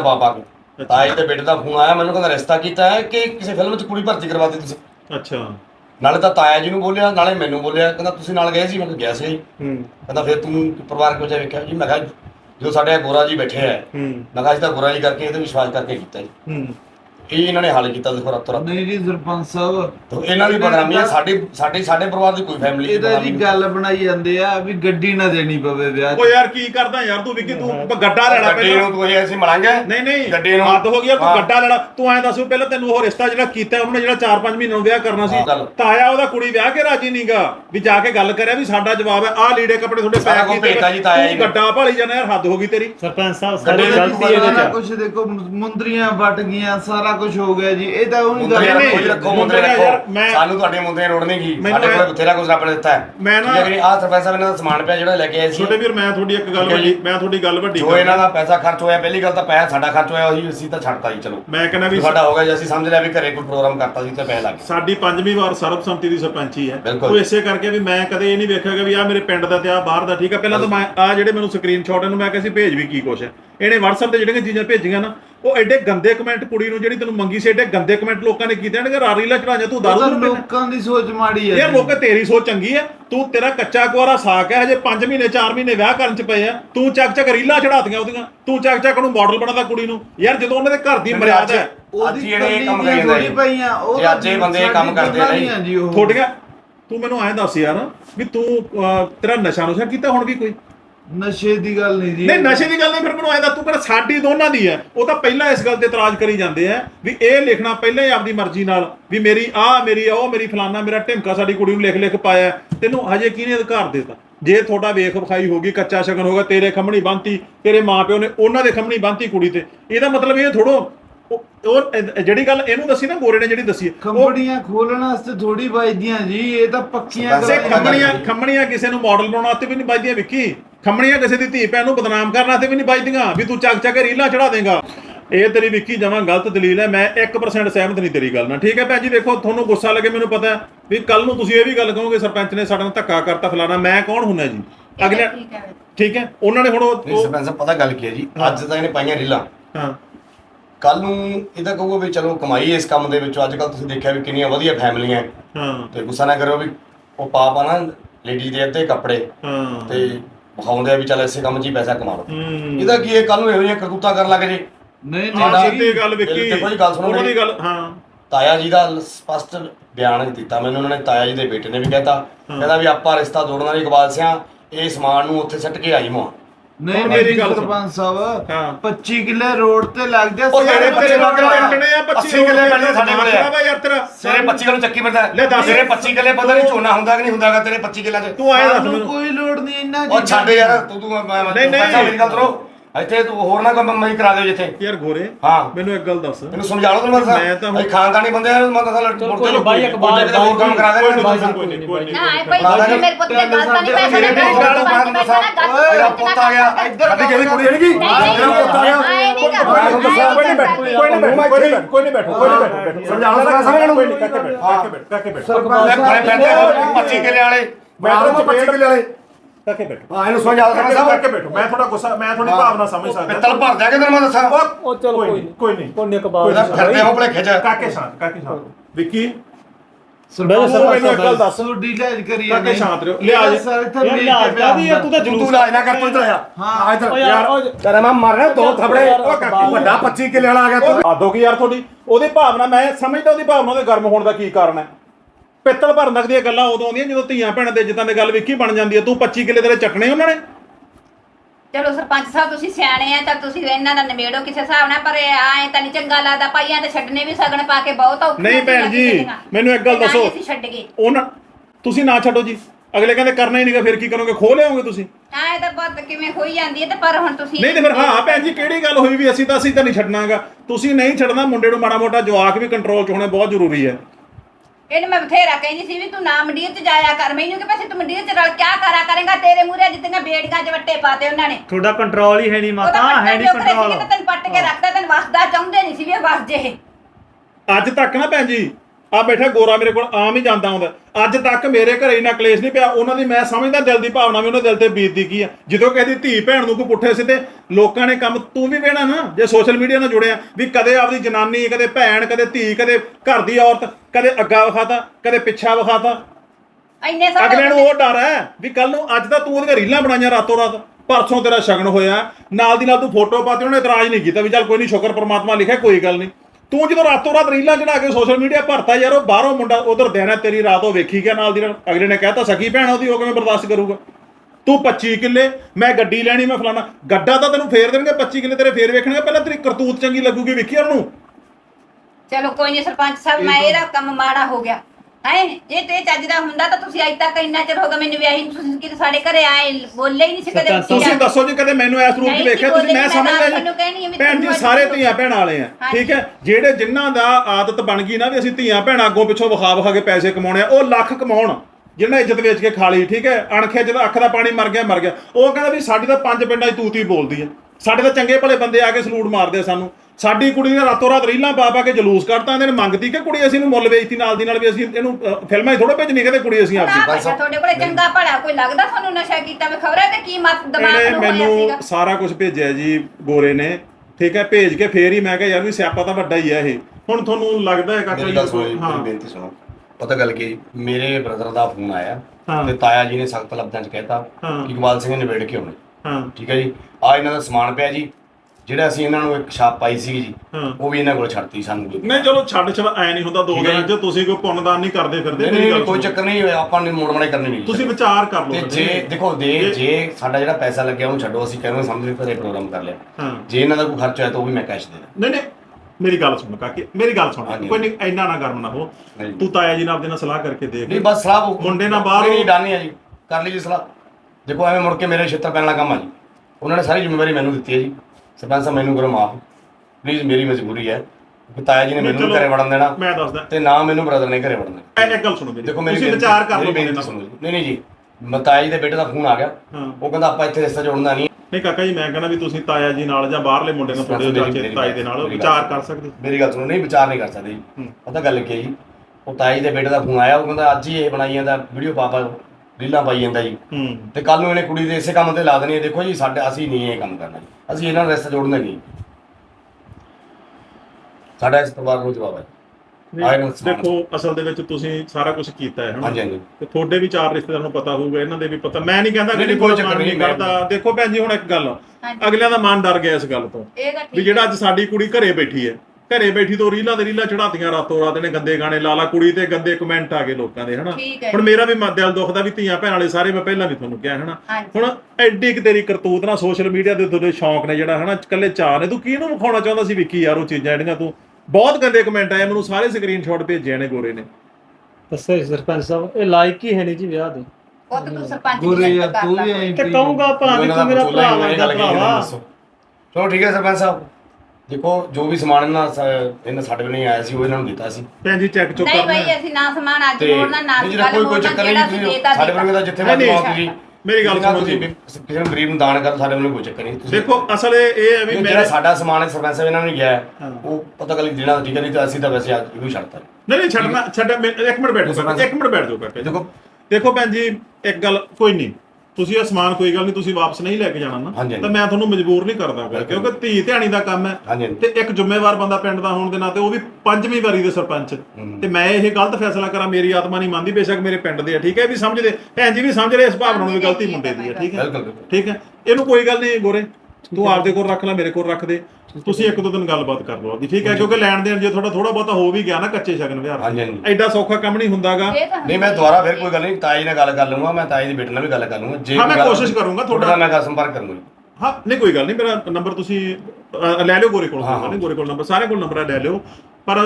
ਪਾ ਪਾ ਕੇ। ਤਾਏ ਤੇ ਬੇਟੇ ਦਾ ਫੋਨ ਆਇਆ ਮੈਨੂੰ ਕਹਿੰਦਾ ਰਿਸ਼ਤਾ ਕੀਤਾ ਹੈ ਕਿ ਕਿਸੇ ਫਿਲਮ 'ਚ ਕੁੜੀ ਭਰਤੀ ਕਰਵਾਤੀ ਤੁਸੀਂ? ਅੱਛਾ। ਨਾਲੇ ਤਾਂ ਤਾਇਆ ਜੀ ਨੂੰ ਬੋਲਿਆ ਨਾਲੇ ਮੈਨੂੰ ਬੋਲਿਆ ਕਹਿੰਦਾ ਤੁਸੀਂ ਨਾਲ ਗਏ ਸੀ? ਮੈਂ ਕਿਹਾ ਗਿਆ ਸੀ। ਜੀ ਹੂੰ। ਕਹਿੰਦਾ ਫਿਰ ਤੂੰ ਪਰਿਵਾਰ ਕਿਉਂ ਜਾ ਵੇਖਿਆ ਜੀ? ਮੈਂ ਕਿਹਾ ਜੋ ਸਾਡੇ ਗੋਰਾ ਜੀ ਬੈਠੇ ਆ ਹੂੰ। ਮੈਂ ਕਿਹਾ ਅਸੀਂ ਤਾਂ ਗੋਰਾ ਜੀ ਕਰਕੇ ਇਹਦੇ ਵਿਸ਼ਵਾਸ ਕਰਕੇ ਕੀਤਾ ਜੀ। ਹੂੰ। ਇਹ ਇਹਨਾਂ ਨੇ ਹੱਲ ਕੀਤਾ ਦੇਖੋ ਰਾਤੋਂ ਰਾਤ। ਨਹੀਂ ਜੀ ਸਰਪੰਚ ਸਾਹਿਬ। ਤੇ ਇਹਨਾਂ ਦੀ ਬਦਨਾਮੀ ਹੈ ਸਾਡੀ ਸਾਡੀ ਸਾਡੇ ਪਰਿਵਾਰ ਦੀ ਕੋਈ ਫੈਮਿਲੀ ਦੀ ਇਹਦਾ ਜੀ ਬਦਨਾਮੀ। ਗੱਲ ਬਣਾਈ ਜਾਂਦੇ ਆ ਵੀ ਗੱਡੀ ਨਾ ਦੇਣੀ ਪਵੇ ਵਿਆਹ 'ਚ। ਓ ਯਾਰ ਕੀ ਕਰਦਾ ਯਾਰ ਤੂੰ ਵਿੱਕੀ? ਤੂੰ ਗੱਡਾ ਲੈਣਾ ਗੱਡੀ ਪਹਿਲਾਂ। ਨੂੰ ਤੁਸੀਂ ਅਸੀਂ ਮਲਾਂਗੇ। ਨਹੀਂ ਨਹੀਂ ਗੱਡੀ ਨੂੰ ਹੱਦ ਹੋ ਗਈ ਯਾਰ ਤੂੰ ਹਾਂ। ਗੱਡਾ ਲੈਣਾ ਤੂੰ ਐਂ ਦੱਸ ਵੀ ਪਹਿਲਾਂ ਤੈਨੂੰ ਉਹ ਰਿਸ਼ਤਾ ਜਿਹੜਾ ਕੀਤਾ ਉਹਨੇ ਜਿਹੜਾ 4-5 ਮਹੀਨੇ ਨੂੰ ਵਿਆਹ ਕਰਨਾ ਸੀ ਹਾਂ। ਤਾਇਆ ਉਹਦਾ ਕੁੜੀ ਵਿਆਹ ਕੇ ਰਾਜੀ ਨਹੀਂਗਾ ਵੀ ਜਾ ਕੇ ਗੱਲ ਕਰਿਆ ਵੀ ਸਾਡਾ ਜਵਾਬ ਹੈ ਆਹ ਲੀੜੇ ਕੱਪੜੇ ਤੁਹਾਡੇ ਸਾਰਾ ਪੈਕ ਕੁਛ ਕੀਤੇ ਭੇਜਤਾ ਜੀ ਤਾਇਆ ਜੀ ਤੂੰ ਨੇ। ਗੱਡਾ ਭਾਲੀ ਜਾਣਾ ਯਾਰ ਹੱਦ ਹੋ ਗਈ ਤੇਰੀ। ਸਰਪੰਚ ਸਾਹਿਬ ਗੱਡੀ ਸਾਡੀ ਦੇ ਗਲਤੀ ਇਹਦੇ ਚ ਕੁਝ ਦੇਖੋ ਮੁੰਦਰੀਆਂ ਵੱਟ ਗਈਆਂ ਸਾਰਾ ਕੁਝ ਹੋ ਗਿਆ ਜੀ ਇਹ ਤਾਂ ਉਹੀ ਗੱਲ ਨਹੀਂ, ਰੱਖੋ ਨਹੀਂ, ਜੀ ਰੱਖੋ ਮੁੰਦਰੇ ਮੁੰਦਰੇ ਯਾਰ, ਰੱਖੋ ਮੈਂ- ਸਾਨੂੰ ਤੁਹਾਡੇ ਮੁੰਦਰੇ ਲੋੜ ਨਹੀਂ ਗਈ ਮੈਨੂੰ ਸਾਡੇ ਕੋਲ ਇਹ- ਬਥੇਰਾ ਕੁਝ ਰੱਬ ਨੇ ਦਿੱਤਾ ਹੈ। ਮੈਂ ਨਾ- ਆਹ ਸਰਪੰਚ ਸਾਹਿਬ ਇਹਨਾਂ ਦਾ ਸਮਾਨ ਪਿਆ ਜਿਹੜਾ ਲੈ ਕੇ ਆਏ ਸੀ। ਛੋਟੇ ਵੀਰ ਮੈਂ ਤੁਹਾਡੀ ਇੱਕ ਗੱਲ ਠੀਕ ਹੈ ਜੀ। ਵੱਡੀ ਮੈਂ ਤੁਹਾਡੀ ਗੱਲ ਵੱਡੀ ਜੋ। ਇਹਨਾਂ ਦਾ ਪੈਸਾ ਖਰਚ ਹੋਇਆ ਪਹਿਲੀ ਗੱਲ ਤਾਂ ਪੈਸਾ ਸਾਡਾ ਖਰਚ ਹੋਇਆ ਉਹੀ ਅਸੀਂ ਤਾਂ ਛੱਡਤਾ ਜੀ ਚਲੋ। ਮੈਂ ਕਹਿੰਦਾ ਵੀ ਸਾਡਾ ਹੋ ਗਿਆ ਜੀ ਅਸੀਂ ਸਮਝ ਲਿਆ ਵੀ ਘਰੇ ਕੋਈ ਪ੍ਰੋਗਰਾਮ ਕਰਤਾ ਸੀ ਤੇ ਪੈਸੇ ਲੱਗ ਗਏ। ਸਾਡੀ ਪੰਜਵੀਂ ਵਾਰ ਸਰਬਸੰਮਤੀ ਦੀ ਸਰਪੰਚੀ ਹੈ। ਬਿਲਕੁਲ। ਉਹ ਇਸੇ ਕਰਕੇ ਵੀ ਮੈਂ ਕਦੇ ਇਹ ਨਹੀਂ ਵੇਖਿਆਗਾ ਵੀ ਆ ਮੇਰੇ ਪਿੰਡ ਦਾ ਤੇ ਆ ਬਾਹਰ ਦਾ ਠੀਕ ਹੈ ਪਹਿਲਾਂ ਤਾਂ ਮੈਂ ਆ ਜਿਹੜੇ ਮੈਨੂੰ ਸਕਰੀਨਸ਼ਾਟ ਇਹਨੂੰ ਮੈਂ ਕਿਹਾ ਸੀ ਭੇਜ ਵੀ ਕੀ ਕੁਛ ਹੈ। ਇਹਨੇ WhatsApp ਤੇ ਜਿਹੜੀਆਂ ਚੀਜ਼ਾਂ ਭੇਜੀਆਂ ਨਾ ਉਹ ਐਡੇ ਗੰਦੇ ਕਮੈਂਟ ਕੁੜੀ ਨੂੰ ਜਿਹੜੀ ਤੈਨੂੰ ਮੰਗੀ ਸੀ ਐਡੇ ਗੰਦੇ ਕਮੈਂਟ ਲੋਕਾਂ ਨੇ ਕੀਤੇ ਨੇ ਰਾਰੀ ਲਾ ਚੜਾਇਆ ਤੂੰ ਦਾਰੂ ਤਾਂ ਨੂੰ ਪੀਂਦਾ? ਲੋਕਾਂ ਦੀ ਸੋਚ ਮਾੜੀ ਹੈ ਯਾਰ ਜੀ। ਲੋਕ ਤੇਰੀ ਸੋਚ ਚੰਗੀ ਹੈ। ਤੂੰ ਤੇਰਾ ਕੱਚਾ ਕੁਆਰਾ ਸਾਕ ਹੈ ਹਜੇ 5 ਮਹੀਨੇ 4 ਮਹੀਨੇ ਵਿਆਹ ਕਰਨ ਚ ਪਏ ਆ। ਤੂੰ ਚੱਕ ਚੱਕ ਰੀਲਾਂ ਚੜਾਤੀਆਂ ਉਹਦੀਆਂ। ਤੂੰ ਚੱਕ ਚੱਕ ਨੂੰ ਮਾਡਲ ਬਣਾਦਾ ਕੁੜੀ ਨੂੰ। ਯਾਰ ਜਦੋਂ ਉਹਨਾਂ ਦੇ ਘਰ ਦੀ ਮਰਿਆਦਾ ਹੈ। ਅੱਜ ਹੀ ਜਿਹੜੇ ਇਹ ਕੰਮ ਕੱਲੀ ਕਰੀ ਥੋੜ੍ਹੀ ਪਈਆਂ ਉਹ ਅੱਜ ਇਹ ਬੰਦੇ ਇਹ ਕੰਮ ਕਰਦੇ ਜੀ ਉਹ। ਥੋੜੀਆਂ ਤੂੰ ਮੈਨੂੰ ਐਂ ਦੱਸ ਯਾਰ ਵੀ ਤੂੰ ਤੇਰਾ ਨਸ਼ਾ ਨੁਸ਼ਾ ਕੀਤਾ ਹੁਣ ਵੀ ਕੋਈ? ਨਸ਼ੇ ਦੀ ਗੱਲ ਨਹੀਂ ਜੀ। ਨਹੀਂ, ਨਸ਼ੇ ਦੀ ਗੱਲ ਨਹੀਂ, ਫਿਰ ਮੈਨੂੰ ਐਂ ਦੱਸ ਤੂੰ ਕਹਿੰਦਾ ਸਾਡੀ ਦੋਨਾਂ ਦੀ ਹੈ ਉਹ ਤਾਂ ਪਹਿਲਾਂ ਇਸ ਗੱਲ ਤੇ ਇਤਰਾਜ਼ ਕਰੀ ਜਾਂਦੇ ਆ ਵੀ ਇਹ ਲਿਖਣਾ ਪਹਿਲਾਂ ਹੀ ਆਪਦੀ ਮਰਜ਼ੀ ਨਾਲ ਵੀ ਮੇਰੀ ਆ ਮੇਰੀ ਆ ਉਹ, ਮੇਰੀ ਫਲਾਨਾ, ਮੇਰਾ ਢਿਮਕਾ ਸਾਡੀ ਕੁੜੀ ਨੂੰ ਲਿਖ ਲਿਖ ਪਾਇਆ ਤੈਨੂੰ ਹਜੇ ਕਿਹਨੇ ਅਧਿਕਾਰ ਦਿੱਤਾ? ਜੇ ਤੁਹਾਡਾ ਵੇਖ ਵਿਖਾਈ ਹੋਗੀ ਕੱਚਾ ਸ਼ਗਨ ਹੋਗਾ ਤੇਰੇ ਖੰਮਣੀ ਬੰਨਤੀ, ਤੇਰੇ ਮਾਪਿਓ ਨੇ ਉਹਨਾਂ ਦੇ ਖੰਮਣੀ ਬੰਨਤੀ ਕੁੜੀ ਤੇ। ਇਹਦਾ ਮਤਲਬ ਇਹ ਥੋੜੋ ਉਹ ਉਹ ਜਿਹੜੀ ਗੱਲ ਇਹਨੂੰ ਦੱਸੀ ਨਾ ਗੋਰੇ ਨੇ ਜਿਹੜੀ ਦੱਸੀ ਹੈ, ਉਹ ਕੰਪਨੀਆਂ ਖੋਲਣ ਵਾਸਤੇ ਥੋੜੀ ਵੱਜਦੀਆਂ ਜੀ ਇਹ ਤਾਂ ਪੱਕੀਆਂ ਵੈਸੇ ਗੱਲਾਂ ਖੰਮਣੀਆਂ ਜੀ। ਖੰਮਣੀਆਂ ਕਿਸੇ ਨੂੰ ਮਾਡਲ ਬਣਾਉਣ ਵਾਸਤੇ ਵੀ ਨਹੀਂ ਵੱਜਦੀਆਂ ਵਿੱਕੀ। ਖੰਮਣੀਆਂ ਕਿਸੇ ਦੀ ਧੀ ਭੈਣ ਨੂੰ ਬਦਨਾਮ ਕਰਨ ਵਾਸਤੇ ਵੀ ਨਹੀਂ ਵੱਜਦੀਆਂ ਵੀ ਤੂੰ ਚੱਕ ਚੱਕ ਕੇ ਰੀਲਾਂ ਚੜਾ ਦੇਂਗਾ। ਇਹ ਤੇਰੀ ਵਿੱਕੀ ਜਮਾਂ ਗਲਤ ਦਲੀਲ ਹੈ ਮੈਂ 1% ਸਹਿਮਤ ਨਹੀਂ ਤੇਰੀ ਗੱਲ ਨਾਲ। ਠੀਕ ਹੈ ਭੈਣ ਜੀ ਵੇਖੋ ਤੁਹਾਨੂੰ ਗੁੱਸਾ ਲੱਗੇ ਮੈਨੂੰ ਪਤਾ ਹੈ ਵੀ ਕੱਲ ਨੂੰ ਤੁਸੀਂ ਇਹ ਵੀ ਗੱਲ ਕਹੋਗੇ ਸਰਪੰਚ ਨੇ ਸਾਡੇ ਨਾਲ ਧੱਕਾ ਕਰਤਾ ਫਲਾਣਾ ਮੈਂ ਕੌਣ ਹੁੰਨਾ ਜੀ? ਅਗਲੇ ਠੀਕ ਹੈ। ਠੀਕ ਹੈ ਉਹਨਾਂ ਨੇ ਹੁਣ ਉਹ ਨਹੀਂ ਸਰਪੰਚ ਸਾਹਿਬ ਪਤਾ ਗੱਲ ਕੀ ਹੈ ਜੀ? ਅੱਜ ਤਾਂ ਇਹਨੇ ਪਾਈਆਂ ਰੀਲਾਂ। ਹਾਂ। ਕੱਲ ਨੂੰ ਇਹਦਾ ਕਹੂਗਾ ਵੀ ਚਲੋ ਕਮਾਈ ਇਸ ਕੰਮ ਦੇ ਵਿੱਚੋਂ। ਅੱਜ ਕੱਲ ਤੁਸੀਂ ਦੇਖਿਆ ਵੀ ਕਿੰਨੀਆਂ ਵਧੀਆ ਫੈਮਲੀਆਂ ਹੈ। ਹਾਂ। ਤੇ ਗੁੱਸਾ ਨਾ ਕਰਿਓ ਵੀ ਉਹ ਪਾਪ ਆ ਨਾ ਲੇਡੀ ਦੇ ਅੱਧੇ ਕੱਪੜੇ। ਹਾਂ। ਤੇ ਵਿਖਾਉਂਦੇ ਆ ਵੀ ਚੱਲ ਇਸੇ ਕੰਮ 'ਚ ਹੀ ਪੈਸਾ ਕਮਾ ਲਓ। ਹੂੰ। ਇਹਦਾ ਕੀ ਹੈ ਕੱਲ ਨੂੰ ਇਹੋ ਜਿਹੀਆਂ ਕਰਤੂਤਾਂ ਕਰਨ ਲੱਗ ਜੇ? ਨਹੀਂ ਹਾਂ ਨਹੀਂ। ਸਿੱਧੀ ਗੱਲ ਵਿੱਕੀ ਦੇਖੋ ਜੀ, ਗੱਲ ਸੁਣੋ ਮੇਰੀ। ਗੱਲ ਹਾਂ। ਤਾਇਆ ਜੀ ਦਾ ਸਪਸ਼ਟ ਬਿਆਨ ਦਿੱਤਾ। ਮੈਨੂੰ ਉਹਨਾਂ ਨੇ ਤਾਇਆ ਜੀ ਦੇ ਬੇਟੇ ਨੇ ਵੀ ਕਹਿਤਾ। ਕਹਿੰਦਾ ਵੀ ਆਪਾਂ ਰਿਸ਼ਤਾ ਜੋੜਨ ਵਾਲੀ ਇਕਬਾਲ ਸਿਆਂ ਇਹ ਸਮਾਨ ਨੂੰ ਉੱਥੇ ਸੱਟ ਕੇ ਆਈ ਮਾਂ। ਨਹੀਂ ਮੇਰੀ ਮੇਰੀ ਗੱਲ। ਸਰਪੰਚ ਸਾਹਿਬ ਹਾਂ 25 ਕਿੱਲੇ ਰੋਡ ਤੇ ਲੱਗ ਜਾ ਉਹ ਤੇਰੇ ਤੇਰੇ ਤੇਰੇ ਬੱਚੇ ਲੋਕਾਂ ਲੱਗ ਦੇ ਰਹੇ ਆ। ਪਿੰਡਣੇ ਆ 25 ਅੱਸੀ ਕਿੱਲੇ ਦੇ ਸਾਡੇ ਕੋਲੇ ਆ। ਵਾ ਯਾਰ ਤੇਰਾ ਸਿਰੇ 25 ਕਿਲੋ ਚੱਕੀ ਫਿਰਦਾ ਲੈ ਦੱਸ। ਸਿਰੇ 25 ਕਿੱਲੇ ਪਤਾ ਨਹੀਂ ਝੋਨਾ ਹੁੰਦਾ ਕਿ ਨਹੀਂ ਹੁੰਦਾਗਾ ਤੇਰੇ 25 ਕਿੱਲਿਆਂ 'ਚ ਤੂੰ ਆਏ ਦੱਸ ਮੈਨੂੰ ਕੋਈ ਲੋੜ ਨਹੀਂ ਇੰਨਾ ਉਹ ਛੱਡ ਯਾਰ ਤੂੰ ਤੂੰ ਮੈਂ- ਮੈਂ- ਮੇਰੀ ਗੱਲ ਸੁਣੋ ਇੱਥੇ ਤੂੰ ਹੋਰ ਨਾ ਕੰਮ ਮੈਂ ਕਰਾ ਦਿਓ ਜਿੱਥੇ ਯਾਰ ਗੋਰੇ ਹਾਂ ਮੈਨੂੰ ਇੱਕ ਗੱਲ ਦੱਸ ਮੈਨੂੰ ਸਮਝਾ ਲਓ ਤੁਹਾਨੂੰ ਮੈਂ ਮੈਂ ਤਾਂ ਹੁਣ- ਦੱਸਾਂ ਖਾਨਦਾਨੀ ਬੰਦੇ ਆ ਮੈਂ ਦੱਸਾਂ ਚਲੋ ਕੋਈ ਬਾਈ ਇਕਬਾਲ ਕਿਤੇ ਹੋਰ ਕੰਮ ਕਰਾ ਦੇ ਕੋਈ ਨਹੀਂ ਕੋਈ ਨਹੀਂ ਕੋਈ ਨਹੀਂ ਨਾ ਇਹ ਭਾਈ ਦਾਂਗੇ। ਮੇਰੇ ਪੁੱਤ ਦੇ ਗੱਲ ਤਾਂ ਨਹੀਂ ਪੈਸਾ ਦੇ ਨੂੰ ਮੇਰਾ ਪੁੱਤ ਆ ਗਿਆ ਇੱਧਰ ਸਾਡੀ ਕਿਹੜੀ ਕੁੜੀ ਹੈਗੀ ਮੇਰਾ ਪੁੱਤ ਆ ਗਿਆ ਕੋਈ ਨਹੀਂ ਬੈਠੋ ਕੋਈ ਨਹੀਂ ਬੈਠੋ ਕੋਈ ਨਹੀਂ ਬੈਠੋ ਕੋਈ ਨਹੀਂ ਬੈਠੋ ਕੋਈ ਨਹੀਂ ਬੈਠੋ ਸਮਝਾ ਲਓ ਸਮਝ ਲੈਣ ਕੋਈ ਨਹੀਂ ਕਾਕੇ ਬੈਠ ਕਾਕੇ ਬੈਠ ਕਾਕੇ ਬੈਠ ਫੜੇ ਪੈਂਦੇ 25 ਕਿੱਲੇ ਵਾਲੇ ਮੈਂ ਤਾਂ 25 ਕਿੱਲੇ ਵਾਲੇ ਕਾਕੇ ਬੈਠ। ਹਾਂ ਇਹਨੂੰ ਸਮਝਾ ਲਓ ਸਮਝ ਕਾਕੇ ਬੈਠੋ। ਮੈਂ ਥੋੜਾ ਗੁੱਸਾ ਮੈਂ ਥੋੜੀ ਭਾਵਨਾ ਸਮਝ ਸਕਦਾ। ਪਿੱਤਲ ਭਰ ਦਿਆਂਗੇ ਤੈਨੂੰ ਮੈਂ ਦੱਸਾਂ? ਉਹ ਚਲੋ ਕੋਈ ਕੋਈ ਨਹੀਂ ਕੋਈ ਨਹੀਂ। ਕੋਈ ਨਹੀਂ। ਇਕਬਾਲ ਇਹਦਾ ਫਿਰਦੇ ਹੋ ਭਲੇ ਖਿੱਚ ਕਾਕੇ ਸ਼ਾਂਤ ਕਾਕੇ ਸ਼ਾਂਤ। ਵਿੱਕੀ? ਬੈਠੋ ਤੂੰ ਮੈਨੂੰ ਇੱਕ ਗੱਲ ਦੱਸ। ਸੋ ਡੀਲਰ ਕਰੀ ਕਾਕੇ ਸ਼ਾਂਤ ਰਹੋ ਲਿਆ ਜੀ ਸਰ ਇੱਥੇ ਕੇ ਕਾਦੀ ਆ ਤੂੰ ਤਾਂ ਤੂੰ ਜਲੂਸ ਇਲਾਜ ਨਾ ਕਰ ਤੂੰ ਇੱਧਰ ਆ। ਹਾਂ। ਆ ਇੱਧਰ। ਯਾਰ ਉਹ ਤੇਰਾ ਮੈਂ ਮਾਰਨਾ ਦੋ ਥਪੜੇ। ਉਹ ਕਾਕੀ ਵੱਡਾ 25 ਕਿੱਲੇ ਵਾਲਾ ਆ ਗਿਆ ਤੂੰ। ਆਦੋ ਕੀ ਯਾਰ ਤੁਹਾਡੀ? ਉਹਦੀ ਭਾਵਨਾ ਮੈਂ ਸਮਝਦਾ ਉਹਦੀ ਭਾਵਨਾ ਉਹਦੇ ਗਰਮ ਹੋਣ ਦਾ ਕੀ ਕਾਰਨ ਹੈ। ਪਿੱਤਲ ਭਰਨ ਤੱਕ ਦੀਆਂ ਗੱਲਾਂ ਉਦੋਂ ਆਉਂਦੀਆਂ ਜਦੋਂ ਧੀਆਂ ਭੈਣਾਂ ਦੇ ਜਿੱਦਾਂ ਦੀ ਗੱਲ ਵਿੱਕੀ ਬਣ ਜਾਂਦੀ ਹੈ ਤੂੰ 25 ਕਿੱਲੇ ਤੇਰੇ ਚੱਕਣੇ ਉਹਨਾਂ ਨੇ? ਚਲੋ ਸਰਪੰਚ ਸਾਹਿਬ ਤੁਸੀਂ ਸਿਆਣੇ ਆ ਤਾਂ ਤੁਸੀਂ ਇਹਨਾਂ ਦਾ ਨਿਬੇੜੋ ਕਿਸੇ ਹਿਸਾਬ ਨਾਲ ਪਰ ਆਏ ਤਾਂ ਨਹੀਂ ਚੰਗਾ ਲੱਗਦਾ। ਭਾਈਆਂ ਤੇ ਛੱਡਨੇ ਵੀ ਸਗਣ ਪਾ ਕੇ ਬਹੁਤ ਔਖੀਆਂ ਨਹੀਂ ਭੈਣ ਜੀ। ਮੈਨੂੰ ਇੱਕ ਗੱਲ ਦੱਸੋ। ਅਸੀਂ ਛੱਡ ਗਏ। ਉਹਨਾਂ ਤੁਸੀਂ ਨਾ ਛੱਡੋ ਜੀ। ਅਗਲੇ ਕਹਿੰਦੇ ਕਰਨਾ ਹੀ ਨਹੀਂਗਾ ਫਿਰ ਕੀ ਕਰੋਗੇ? ਖੋ ਲਿਆਓਗੇ ਤੁਸੀਂ? ਆਏ ਤਾਂ ਬਹੁਤ ਕਿਵੇਂ ਹੋਈ ਜਾਂਦੀ ਹੈ ਤੇ ਪਰ ਹੁਣ ਤੁਸੀਂ ਨਹੀਂ ਤੇ ਫਿਰ ਹਾਂ ਭੈਣ ਜੀ ਕਿਹੜੀ ਗੱਲ ਹੋਈ ਵੀ ਅਸੀਂ ਤਾਂ ਅਸੀਂ ਤਾਂ ਨਹੀਂ ਛੱਡਣਾਗਾ ਤੁਸੀਂ ਨਹੀਂ ਛੱਡਣਾ ਮੁੰਡੇ ਨੂੰ ਮਾੜਾ ਮੋਟਾ ਜਵਾਕ ਵੀ ਕੰਟਰੋਲ 'ਚ ਹੋਣਾ ਬਹੁਤ ਜ਼ਰੂਰੀ ਹੈ। ਇਹਨੂੰ ਮੈਂ ਬਥੇਰਾ ਕਹਿੰਦੀ ਸੀ ਵੀ ਤੂੰ ਨਾ ਮੰਡੀਰ ਚ ਜਾਇਆ ਕਰ ਮੈਨੂੰ ਕਿ ਪੈਸੇ ਤੂੰ ਮੰਡੀਰ ਚ ਰਲ ਕਿਆ ਕਰਾ ਕਰੇਗਾ ਤੇਰੇ ਮੂਰੇ ਜਿੱਤੀਆਂ ਬੇੜੀਆਂ ਚ ਵੱਟੇ ਪਾਤੇ ਉਹਨਾਂ ਨੇ। ਤੁਹਾਡਾ ਕੰਟਰੋਲ ਹੀ ਹੈ ਨਹੀਂ ਉਹ ਮਾਤਾ ਹੈ ਪੱਟੇ ਨਹੀਂ ਸੀ ਕੰਟਰੋਲ ਤੈਨੂੰ ਪੱਟ ਕੇ ਰੱਖਦਾ ਤੈਨੂੰ ਵਸਦਾ ਚਾਹੁੰਦੇ ਨਹੀਂ ਸੀ ਵੀ ਇਹ। ਵਸ ਜੇ ਅੱਜ ਤੱਕ ਨਾ ਭੈਣ ਜੀ। ਆ ਬੈਠਾ ਗੋਰਾ ਮੇਰੇ ਕੋਲ ਆਮ ਹੀ ਜਾਂਦਾ ਹੁੰਦਾ। ਅੱਜ ਤੱਕ ਮੇਰੇ ਘਰੇ ਇੰਨਾ ਕਲੇਸ਼ ਨਹੀਂ ਪਿਆ ਉਹਨਾਂ ਦੀ ਮੈਂ ਸਮਝਦਾ ਦਿਲ ਦੀ ਭਾਵਨਾ ਵੀ ਉਹਨਾਂ ਦਿਲ ਤੇ ਬੀਤਦੀ ਕੀ ਆ। ਜਦੋਂ ਕਹਿੰਦੀ ਧੀ ਭੈਣ ਨੂੰ ਕੋਈ ਪੁੱਠੇ ਸਿੱਧੇ ਲੋਕਾਂ ਨੇ ਕੰਮ ਤੂੰ ਵੀ ਵੇਣਾ ਨਾ ਜੇ ਸੋਸ਼ਲ ਮੀਡੀਆ ਨਾਲ ਜੁੜਿਆ ਵੀ ਕਦੇ ਆਪਦੀ ਜਨਾਨੀ ਕਦੇ ਭੈਣ ਕਦੇ ਧੀ ਕਦੇ ਘਰ ਦੀ ਔਰਤ ਕਦੇ ਅੱਗਾ ਵਿਖਾਤਾ ਕਦੇ ਪਿੱਛਾ ਵਿਖਾਤਾ। ਇੰਨੇ ਸਾਰੇ ਅਗਲੇ ਨੂੰ ਉਹ ਡਰ ਹੈ ਵੀ ਕੱਲ ਨੂੰ ਅੱਜ ਤਾਂ ਤੂੰ ਉਹਦੀਆਂ ਰੀਲਾਂ ਬਣਾਈਆਂ ਰਾਤੋਂ ਰਾਤ ਪਰਸੋਂ ਤੇਰਾ ਸ਼ਗਨ ਹੋਇਆ ਨਾਲ ਦੀ ਨਾਲ ਤੂੰ ਫੋਟੋ ਪਾਤੀ ਉਹਨੇ ਇਤਰਾਜ਼ ਨਹੀਂ ਕੀਤਾ ਵੀ ਚੱਲ ਕੋਈ ਨਹੀਂ ਸ਼ੁਕਰ ਪ੍ਰਮਾਤਮਾ ਲਿਖਿਆ ਕੋਈ ਗੱਲ ਨਹੀਂ ਤੂੰ ਜਦੋਂ ਰਾਤੋਂ ਰਾਤ ਰੀਲਾਂ ਚੜਾ ਕੇ ਸੋਸ਼ਲ ਮੀਡੀਆ ਭਰਤਾ ਯਾਰ ਉਹ ਬਾਹਰੋਂ ਮੁੰਡਾ ਉਧਰ ਦੇਣਾ ਤੇਰੀ ਰਾਤ ਉਹ ਵੇਖੀ ਗਿਆ ਨਾਲ ਦੀ ਨਾਲ? ਅਗਲੇ ਨੇ ਕਹਿਤਾ ਸਕੀ ਭੈਣ ਉਹਦੀ ਉਹ ਕਿਵੇਂ ਬਰਦਾਸ਼ਤ ਕਰੂਗਾ? ਤੂੰ 25 ਕਿੱਲੇ ਮੈਂ ਗੱਡੀ ਲੈਣੀ ਮੈਂ ਫਲਾਣਾ। ਗੱਡਾ ਤਾਂ ਤੈਨੂੰ ਫੇਰ ਦੇਣਗੇ 25 ਕਿੱਲੇ ਤੇਰੇ ਫੇਰ ਵੇਖਣਗੇ ਪਹਿਲਾਂ ਤੇਰੀ ਕਰਤੂਤ ਚੰਗੀ ਲੱਗੂਗੀ ਵੇਖੀ ਉਹਨੂੰ। ਚਲੋ ਕੋਈ ਨਹੀਂ ਸਰਪੰਚ ਸਾਹਿਬ ਮੈਂ ਇਹਦਾ ਕੰਮ ਮਾੜਾ ਹੋ ਗਿਆ। ਹੈ? ਜੇ ਤੇ ਚੱਜ ਦਾ ਹੁੰਦਾ ਤਾਂ ਤੁਸੀਂ ਅੱਜ ਤੱਕ ਇੰਨਾ ਚਿਰ ਹੋ ਗਿਆ ਮੈਨੂੰ ਵਿਆਹੀ ਨੂੰ ਤੁਸੀਂ ਕਿਤੇ ਸਾਡੇ ਘਰੇ ਆਏ ਬੋਲੇ ਹੀ ਨਹੀਂ ਸੀ ਕਦੇ ਸਰਪੰਚ ਤੁਸੀਂ ਜਾ ਕੇ। ਦੱਸੋ ਜੀ ਕਦੇ ਮੈਨੂੰ ਇਸ ਰੂਪ 'ਚ ਨਹੀਂ ਵੇਖਿਆ? ਜੀ, ਤੁਸੀਂ ਮੈਂ ਬੋਲੇ ਮੈਂ ਸਮਝਦਾ ਕਹਿਣੀ ਆ ਵੀ ਭੈਣ ਜੀ ਤੁਹਾਨੂੰ ਸਾਰੇ ਧੀਆਂ ਭੈਣਾਂ ਵਾਲੇ ਆ ਹਾਂਜੀ। ਠੀਕ ਹੈ? ਜਿਹੜੇ ਜਿਨ੍ਹਾਂ ਦਾ ਆਦਤ ਬਣ ਗਈ ਨਾ ਵੀ ਅਸੀਂ ਧੀਆਂ ਭੈਣਾਂ ਅੱਗੋਂ ਪਿੱਛੋਂ ਵਿਖਾ ਵਿਖਾ ਕੇ ਪੈਸੇ ਕਮਾਉਣੇ ਆ ਉਹ ਲੱਖ ਕਮਾਉਣ ਜਿਹਨਾਂ ਇੱਜ਼ਤ ਵੇਚ ਕੇ ਖਾ ਲਈ ਠੀਕ ਹੈ? ਅਣਖਿਆ ਜਦੋਂ ਅੱਖ ਦਾ ਪਾਣੀ ਮਰ ਗਿਆ ਮਰ ਗਿਆ। ਉਹ ਕਹਿੰਦਾ ਵੀ ਸਾਡੀ ਤਾਂ ਪੰਜ ਪਿੰਡਾਂ 'ਚ ਤੂਤੀ ਬੋਲਦੀ ਹੈ। ਸਾਡੇ ਤਾਂ ਚੰਗੇ ਭਲੇ ਬੰਦੇ ਆ ਕੇ ਸਲੂਟ ਮਾਰਦੇ ਆ ਸਾਨੂੰ। ਸਾਡੀ ਕੁੜੀ ਨੇ ਰਾਤੋਂ ਰਾਤ ਰੀਲਾਂ ਪਾ ਪਾ ਕੇ ਜਲੂਸ ਕੱਢਤਾ ਇਹਨੇ ਮੰਗਦੀ ਕਿ ਕੁੜੀ ਅਸੀਂ ਨੂੰ ਮੁੱਲ ਵੇਚਤੀ ਨਾਲ ਦੀ ਨਾਲ ਵੀ ਅਸੀਂ ਇਹਨੂੰ ਅ, ਫਿਲਮਾਂ 'ਚ ਥੋੜਾ ਭੇਜਣੀ ਕਹਿੰਦੇ ਕੁੜੀ ਅਸੀਂ ਆਪਦੀ। ਨਾ ਭਾਸ਼ਾ ਤੁਹਾਡੇ ਕੋਲੇ ਚੰਗਾ ਭਲਾ ਕੋਈ ਲੱਗਦਾ ਤੁਹਾਨੂੰ ਨਸ਼ਾ ਕੀਤਾ ਵੀ ਖਬਰ ਹੈ ਤੇ ਕੀ ਮਤ ਦਿਮਾਗ ਇਹਨੇ ਨੂੰ ਹੋਇਆ ਸੀਗਾ? ਮੈਨੂੰ ਸਾਰਾ ਕੁਝ ਭੇਜਿਆ ਜੀ ਗੋਰੇ ਨੇ ਠੀਕ ਹੈ ਭੇਜ ਕੇ ਫੇਰ ਹੀ ਮੈਂ ਕਿਹਾ ਯਾਰ ਵੀ ਸਿਆਪਾ ਤਾਂ ਵੱਡਾ ਹੀ ਹੈ ਇਹ। ਹੁਣ ਤੁਹਾਨੂੰ ਲੱਗਦਾ ਹੈ ਕਾਕਾ ਮੇਰੀ ਜੀ ਗੱਲ ਸੁਣੋ ਜੀ, ਹਾਂ। ਮੇਰੀ ਬੇਨਤੀ ਸੁਣੋ। ਪਤਾ ਗੱਲ ਕੀ ਹੈ ਜੀ, ਮੇਰੇ ਬ੍ਰਦਰ ਦਾ ਫੋਨ ਆਇਆ ਹਾਂ। ਤੇ ਤਾਇਆ ਜੀ ਨੇ ਸਖਤ ਲਫ਼ਜ਼ਾਂ 'ਚ ਕਹਿਤਾ ਹਾਂ। ਕਿ ਇਕਬਾਲ ਸਿੰਘ ਨੇ ਨਿਬੇੜ ਕੇ ਆਉਣੇ। ਹਾਂ। ਠੀਕ ਹੈ ਜੀ ਆ ਇਹਨਾਂ ਦਾ ਸਮਾਨ ਪਿਆ ਜੀ ਜਿਹੜਾ ਅਸੀਂ ਇਹਨਾਂ ਨੂੰ ਇੱਕ ਛਾਪ ਪਾਈ ਸੀ ਜੀ ਹਾਂ। ਉਹ ਵੀ ਇਹਨਾਂ ਕੋਲ ਛੱਡਤੀ ਸਾਨੂੰ ਕੋਈ ਨਹੀਂ ਚਲੋ ਛੱਡ ਛੱਡ ਐ ਨਹੀਂ ਹੁੰਦਾ ਦੋ ਠੀਕ ਹੈ ਦਿਨਾਂ ਚ ਤੁਸੀਂ ਕੋਈ ਪੁੰਨਦਾਨ ਨਹੀਂ ਕਰਦੇ ਫਿਰਦੇ ਨਹੀਂ ਮੇਰੀ ਨਹੀਂ ਗੱਲ ਕੋਈ ਸੁਣੋ। ਚੱਕਰ ਨਹੀਂ ਆਪਾਂ ਨੇ ਮੋੜ ਮੜੇ ਕਰਨੀ ਨਹੀਂ ਤੁਸੀਂ ਵਿਚਾਰ ਕਰ ਤੇ ਲਓ ਜੇ ਕਦੇ। ਦੇਖੋ ਦੇ ਜੇ- ਸਾਡਾ ਜਿਹੜਾ ਪੈਸਾ ਲੱਗਿਆ ਉਹਨੂੰ ਛੱਡੋ ਅਸੀਂ ਕਹਿੰਦੇ ਸਮਝ ਲਈ ਘਰੇ ਪ੍ਰੋਗਰਾਮ ਕਰ ਲਿਆ। ਹਾਂ। ਜੇ ਇਹਨਾਂ ਦਾ ਕੋਈ ਖਰਚ ਹੋਇਆ ਤਾਂ ਉਹ ਵੀ ਮੈਂ ਕੈਸ਼ ਦੇ ਦਾਂ ਨਹੀਂ ਨਹੀਂ ਮੇਰੀ ਗੱਲ ਸੁਣ ਕਾਕੇ ਮੇਰੀ ਗੱਲ ਸੁਣ ਹਾਂਜੀ। ਕੋਈ ਨਹੀਂ ਇੰਨਾ ਨਾ ਗਰਮ ਨਾ ਹੋ। ਨਹੀਂ। ਤੂੰ ਤਾਇਆ ਜੀ ਨਾਲ ਆਪਦੇ ਨਾਲ ਸਲਾਹ ਕਰਕੇ ਦੇਖ। ਨਹੀਂ ਬਸ ਸਲਾਹ ਉਹ- ਮੁੰਡੇ ਨਾਲ ਬਾਹਰ ਨਹੀਂ ਡਾਨੀ ਆ ਜੀ ਕਰ ਲਈ ਜੀ ਸਲਾਹ। ਦੇਖੋ ਐਵੇਂ ਮੁੜ ਕੇ ਮੇਰੇ ਛੇਤਰ ਪੈਣ ਵਾਲਾ ਕੰਮ ਆ ਜੀ। ਉਹਨਾਂ ਨੇ ਸਾਰੀ ਜ਼ਿੰਮੇਵਾਰੀ ਮੈਨੂੰ ਦਿੱਤੀ ਹੈ ਜੀ। ਸਰਪੰਚ ਸਾਹਿਬ ਮੈਨੂੰ ਕਰੋ ਮਾਫ। ਪਲੀਜ਼ ਮੇਰੀ ਮਜਬੂਰੀ ਹੈ ਕਿ ਤਾਇਆ ਜੀ ਨੇ ਮੈਨੂੰ ਚਲੋ, ਘਰੇ ਵੜਨ ਦੇਣਾ ਮੈਂ ਦੱਸਦਾ। ਤੇ ਨਾ ਮੈਨੂੰ ਬ੍ਰਦਰ ਨੇ ਘਰੇ ਵੜਨ। ਦੇਣਾ ਇਹ ਇੱਕ ਗੱਲ ਸੁਣੋ ਮੇਰੀ ਦੇਖੋ ਮੇਰੀ ਤੁਸੀਂ ਬੇਨਤੀ- ਵਿਚਾਰ ਕਰ ਲਓ ਮੇਰੇ ਬੇਨਤੀ ਸੁਣੋ। ਜੀ ਨਹੀਂ ਨਹੀਂ ਜੀ ਮੈਂ ਤਾਇਆ ਜੀ ਦੇ ਬੇਟੇ ਦਾ ਫੋਨ ਆ ਗਿਆ। ਹਾਂ। ਉਹ ਕਹਿੰਦਾ ਆਪਾਂ ਇੱਥੇ ਰਿਸ਼ਤਾ ਜੋੜਨਾ ਨਹੀਂ ਨਹੀਂ ਕਾਕਾ ਜੀ ਮੈਂ ਕਹਿੰਦਾ ਵੀ ਤੁਸੀਂ ਤਾਇਆ ਜੀ ਨਾਲ ਜਾਂ ਬਾਹਰਲੇ ਮੁੰਡੇ ਨਾਲ ਤੁਹਾਡੇ ਮੇਰੀ- ਚਾਚੇ ਮੇਰੀ ਤਾਏ ਦੇ ਨਾਲ ਮੇਰੀ ਗੱਲ ਵਿਚਾਰ। ਕਰ ਸਕਦੇ ਮੇਰੀ ਗੱਲ ਸੁਣੋ ਨਹੀਂ ਵਿਚਾਰ ਨਹੀਂ ਕਰ ਸਕਦੇ ਜੀ। ਹੂੰ। ਪਤਾ ਗੱਲ ਕੀ ਹੈ ਜੀ? ਉਹ ਤਾਇਆ ਜੀ ਦੇ ਬੇਟੇ ਦਾ ਫੋਨ ਆਇਆ ਉਹ ਕਹਿੰਦਾ ਅੱਜ ਹੀ ਇਹ ਬਣਾਈ ਜਾਂਦਾ ਵੀਡੀਓ ਪਾਪਾ ਰੀਲਾਂ ਪਾਈ ਜਾਂਦਾ ਜੀ। ਹੂੰ। ਤੇ ਕੱਲ ਨੂੰ ਇਹਨੇ ਕੁੜੀ ਦੇ ਇਸੇ ਕੰਮ ਤੇ ਲਾ ਦੇਣੀ ਹੈ। ਦੇਖੋ ਜੀ ਸਾਡੇ ਅਸੀਂ ਨਹੀਂ ਇਹ ਕੰਮ ਕਰਨਾ ਜੀ। ਅਸੀਂ ਇਹਨਾਂ ਨਾਲ ਰਿਸ਼ਤਾ ਜੋੜਨਾ ਨਹੀਂ। ਸਾਡਾ ਇਸ ਪਰਿਵਾਰ ਨੂੰ ਜਵਾਬ ਹੈ। ਆਏ ਨੂੰ ਸਮਾਨ। ਦੇਖੋ ਅਸਲ ਦੇ ਵਿੱਚ ਤੁਸੀਂ ਸਾਰਾ ਕੁਝ ਕੀਤਾ ਹੈ ਹਨਾ ਹਾਂਜੀ ਹਾਂਜੀ। ਤੇ ਤੁਹਾਡੇ ਵੀ ਚਾਰ ਰਿਸ਼ਤੇਦਾਰਾਂ ਨੂੰ ਪਤਾ ਹੋਊਗਾ ਇਹਨਾਂ ਦੇ ਵੀ ਪਤਾ। ਮੈਂ ਨਹੀਂ ਕਹਿੰਦਾ ਨਹੀਂ, ਕਿ ਨਹੀਂ, ਕੋਈ ਚੱਕਰ ਨਹੀਂ, ਕਰਦਾ। ਦੇਖੋ ਭੈਣ ਜੀ ਹੁਣ ਇੱਕ ਗੱਲ। ਹਾਂਜੀ। ਅਗਲਿਆਂ ਦਾ ਮਨ ਡਰ ਗਿਆ ਇਸ ਗੱਲ ਤੋਂ। ਇਹ ਤਾਂ ਠੀਕ ਵੀ ਜਿਹੜਾ ਅੱਜ ਸਾਡੀ ਕੁੜੀ ਘਰੇ ਬੈਠੀ ਹੈ। ਘਰੇ ਬੈਠੀ ਤੋਂ ਰੀਲਾਂ ਦੇ ਰੀਲਾਂ ਚੜਾਤੀਆਂ ਰਾਤੋਂ ਰਾਤ ਨੇ ਗੰਦੇ ਗਾਣੇ ਲਾ ਲਾ ਕੁੜੀ ਤੇ ਗੰਦੇ ਕਮੈਂਟ ਆ ਗਏ ਲੋਕਾਂ ਦੇ ਹਨਾ? ਠੀਕ ਹੈ ਹੁਣ ਮੇਰਾ ਵੀ ਮਨ ਦਿਲ ਦੁਖਦਾ ਵੀ ਧੀਆਂ ਭੈਣਾਂ ਵਾਲੇ ਸਾਰੇ ਮੈਂ ਪਹਿਲਾਂ ਵੀ ਤੁਹਾਨੂੰ ਕਿਹਾ ਹਨਾ? ਹਾਂਜੀ। ਹੁਣ ਐਡੀ ਕਿ ਤੇਰੀ ਕਰਤੂਤ ਨਾ ਸੋਸ਼ਲ ਮੀਡੀਆ ਦੇ ਤੁਹਾਡੇ ਸ਼ੌਂਕ ਨੇ ਜਿਹੜਾ ਹਨਾ? ਇਕੱਲੇ ਚਾਹ ਨੇ। ਤੂੰ ਕਿਹਨੂੰ ਵਿਖਾਉਣਾ ਚਾਹੁੰਦਾ ਸੀ ਵਿੱਕੀ ਯਾਰ ਉਹ ਚੀਜ਼ਾਂ ਜਿਹੜੀਆਂ ਤੂੰ? ਬਹੁਤ ਗੰਦੇ ਕਮੈਂਟ ਆਏ ਮੈਨੂੰ ਸਾਰੇ ਸਕਰੀਨਸ਼ਾਟ ਭੇਜੇ ਨੇ ਗੋਰੇ ਨੇ। ਦੱਸੋ ਜੀ ਸਰਪੰਚ ਸਾਹਿਬ ਇਹ ਲਾਇਕ ਹੀ ਹੈ ਨਹੀਂ ਜੀ ਵਿਆਹ ਦੇ। ਉਹ ਤਾਂ ਤੂੰ ਸਰਪੰਚ ਦੀ ਗੋਰੇ ਯਾਰ ਤੂੰ ਵੀ। ਐਂ ਤੇ ਕਹੂੰਗਾ ਵੀ ਇਹਨਾਂ ਤੂੰ ਮੇਰਾ ਭਰਾ ਲੱਗਦਾ ਭਰਾਵਾ। ਚਲੋ ਠੀਕ ਹੈ ਸਰਪੰਚ ਸਾਹਿਬ। ਦੇਖੋ ਜੋ ਵੀ ਸਮਾਨ ਇਹਨਾਂ ਸ- ਇਹਨਾਂ ਸਾਡੇ ਕੋਲ ਨਹੀਂ ਆਇਆ ਸੀ ਉਹ ਇਹਨਾਂ ਨੂੰ ਦਿੱਤਾ ਸੀ। ਭੈਣ ਜੀ ਚੈੱਕ ਚੁੱਕ ਨਹੀਂ ਬਈ ਅਸੀਂ ਨਾ ਸਮਾਨ ਅੱਜ ਮੋੜਨਾ ਨਾ ਨਹੀਂ ਜਿਹੜਾ ਕੋਈ ਕੋਈ ਚੱਕਰ ਨਹੀਂ ਤੁਸੀਂ ਸਾਡੇ ਵੱਲੋਂ ਤਾਂ ਜਿੱਥੇ ਮਰਜ਼ੀ ਨਹੀਂ, ਤੁਸੀਂ। ਮੇਰੀ ਗੱਲ ਸੁਣੋ ਤੁਸੀਂ ਜੀ। ਕਿਸੇ ਨੂੰ ਗਰੀਬ ਨੂੰ ਦਾਨ ਕਰੋ ਸਾਡੇ ਵੱਲੋਂ ਕੋਈ ਚੱਕਰ ਨਹੀਂ। ਤੁਸੀਂ ਦੇਖੋ ਅਸਲ ਇਹ ਇਹ ਹੈ ਵੀ ਜਿਹੜਾ ਮੇਰੇ ਸਾਡਾ ਸਮਾਨ ਹੈ ਸਰਪੰਚ ਸਾਹਿਬ ਇਹਨਾਂ ਨੂੰ ਗਿਆ ਹੈ, ਹਾਂ। ਉਹ ਪਤਾ ਗੱਲ ਦੇਣਾ ਠੀਕ ਹੈ ਨਹੀਂ ਤਾਂ ਅਸੀਂ ਤਾਂ ਵੈਸੇ ਅੱਜ ਵੀ ਛੱਡਤਾ। ਨਹੀਂ ਨਹੀਂ ਛੱਡਣਾ ਛੱਡ ਇੱਕ ਮਿੰਟ ਬੈਠੋ ਇੱਕ ਮਿੰਟ ਬੈਠ ਜਾਓ ਜੀ। ਦੇਖੋ। ਦੇਖੋ ਭੈਣ ਜੀ ਇੱਕ ਗੱਲ ਕੋਈ ਨਹੀਂ। ਤੁਸੀਂ ਇਹ ਸਮਾਨ ਕੋਈ ਗੱਲ ਨਹੀਂ ਤੁਸੀਂ ਵਾਪਸ ਨਹੀਂ ਲੈ ਕੇ ਜਾਣਾ ਨਾ। ਹਾਂਜੀ, ਹਾਂਜੀ। ਤਾਂ ਮੈਂ ਤੁਹਾਨੂੰ ਮਜਬੂਰ ਨਹੀਂ ਕਰਦਾ ਗਾ, ਕਿਉਂਕਿ ਧੀ ਧਿਆਣੀ ਦਾ ਕੰਮ ਹੈ। ਹਾਂਜੀ। ਤੇ ਇੱਕ ਜ਼ਿੰਮੇਵਾਰ ਬੰਦਾ ਪਿੰਡ ਦਾ ਹੋਣ ਦੇ ਨਾਤੇ ਉਹ ਵੀ ਪੰਜਵੀਂ ਵਾਰੀ ਦੇ ਸਰਪੰਚ। ਤੇ ਮੈਂ ਇਹ ਗਲਤ ਫੈਸਲਾ ਕਰਾਂ ਮੇਰੀ ਆਤਮਾ ਨਹੀਂ ਮੰਨਦੀ ਬੇਸ਼ੱਕ ਮੇਰੇ ਪਿੰਡ ਦੇ ਆ ਠੀਕ ਹੈ? ਇਹ ਵੀ ਸਮਝਦੇ ਭੈਣ ਜੀ ਵੀ ਸਮਝ ਰਹੇ ਇਸ ਭਾਵਨਾ ਨੂੰ ਵੀ ਗਲਤੀ ਮੁੰਡੇ ਦੀ ਹੈ ਠੀਕ ਹੈ? ਬਿਲਕੁਲ ਬਿਲਕੁਲ। ਠੀਕ ਹੈ? ਇਹਨੂੰ ਕੋਈ ਗੱਲ ਨਹੀਂ ਗੋਰੇ। ਤੂੰ ਆਪਦੇ ਕੋਲ ਰੱਖ ਲੈ ਮੇਰੇ ਕੋਲ ਰੱਖ ਦੇ। ਤੁਸੀਂ ਇੱਕ ਦੋ ਦਿਨ ਗੱਲਬਾਤ ਕਰ ਲਓ ਆਪਦੀ ਠੀਕ ਹੈ? ਕਿਉਂਕਿ ਲੈਣ ਦੇਣ ਜੇ ਥੋੜਾ ਥੋੜਾ ਬਹੁਤਾ ਹੋ ਵੀ ਗਿਆ ਨਾ ਕੱਚੇ ਸ਼ਗਨ ਵਿਹਾਰ ਹਾਂਜੀ ਹਾਂਜੀ। ਐਡਾ ਸੌਖਾ ਕੰਮ ਨਹੀਂ ਹੁੰਦਾਗਾ। ਨਹੀਂ ਮੈਂ ਦੁਬਾਰਾ ਫਿਰ ਕੋਈ ਗੱਲ ਨਹੀਂ ਤਾਈ ਨਾਲ ਗੱਲ ਕਰ ਲੂੰਗਾ ਮੈਂ ਤਾਈ ਦੀ ਬੇਟੇ ਨਾਲ ਵੀ ਗੱਲ ਕਰ ਲੂੰਗਾ ਜੇ ਹਾਂ, ਕੋਈ ਮੈਂ ਗੱਲ- ਕੋਸ਼ਿਸ਼ ਕਰੂੰਗਾ ਤੁਹਾਡੇ ਨਾਲ ਮੈਂ ਗੱਲ ਸੰਪਰਕ ਕਰੂੰਗਾ ਹਾਂ ਨਹੀਂ ਕੋਈ ਗੱਲ ਨਹੀਂ ਮੇਰਾ ਨੰਬਰ ਤੁਸੀਂ ਅ, ਲੈ ਲਿਓ ਗੋਰੇ ਕੋਲ। ਹਾਂ, ਹਾਂ। ਨਹੀਂ ਗੋਰੇ ਕੋਲ ਨੰਬਰ ਸਾਰੇ ਕੋਲ ਨੰਬਰ ਲੈ ਲਿਓ। ਪਰ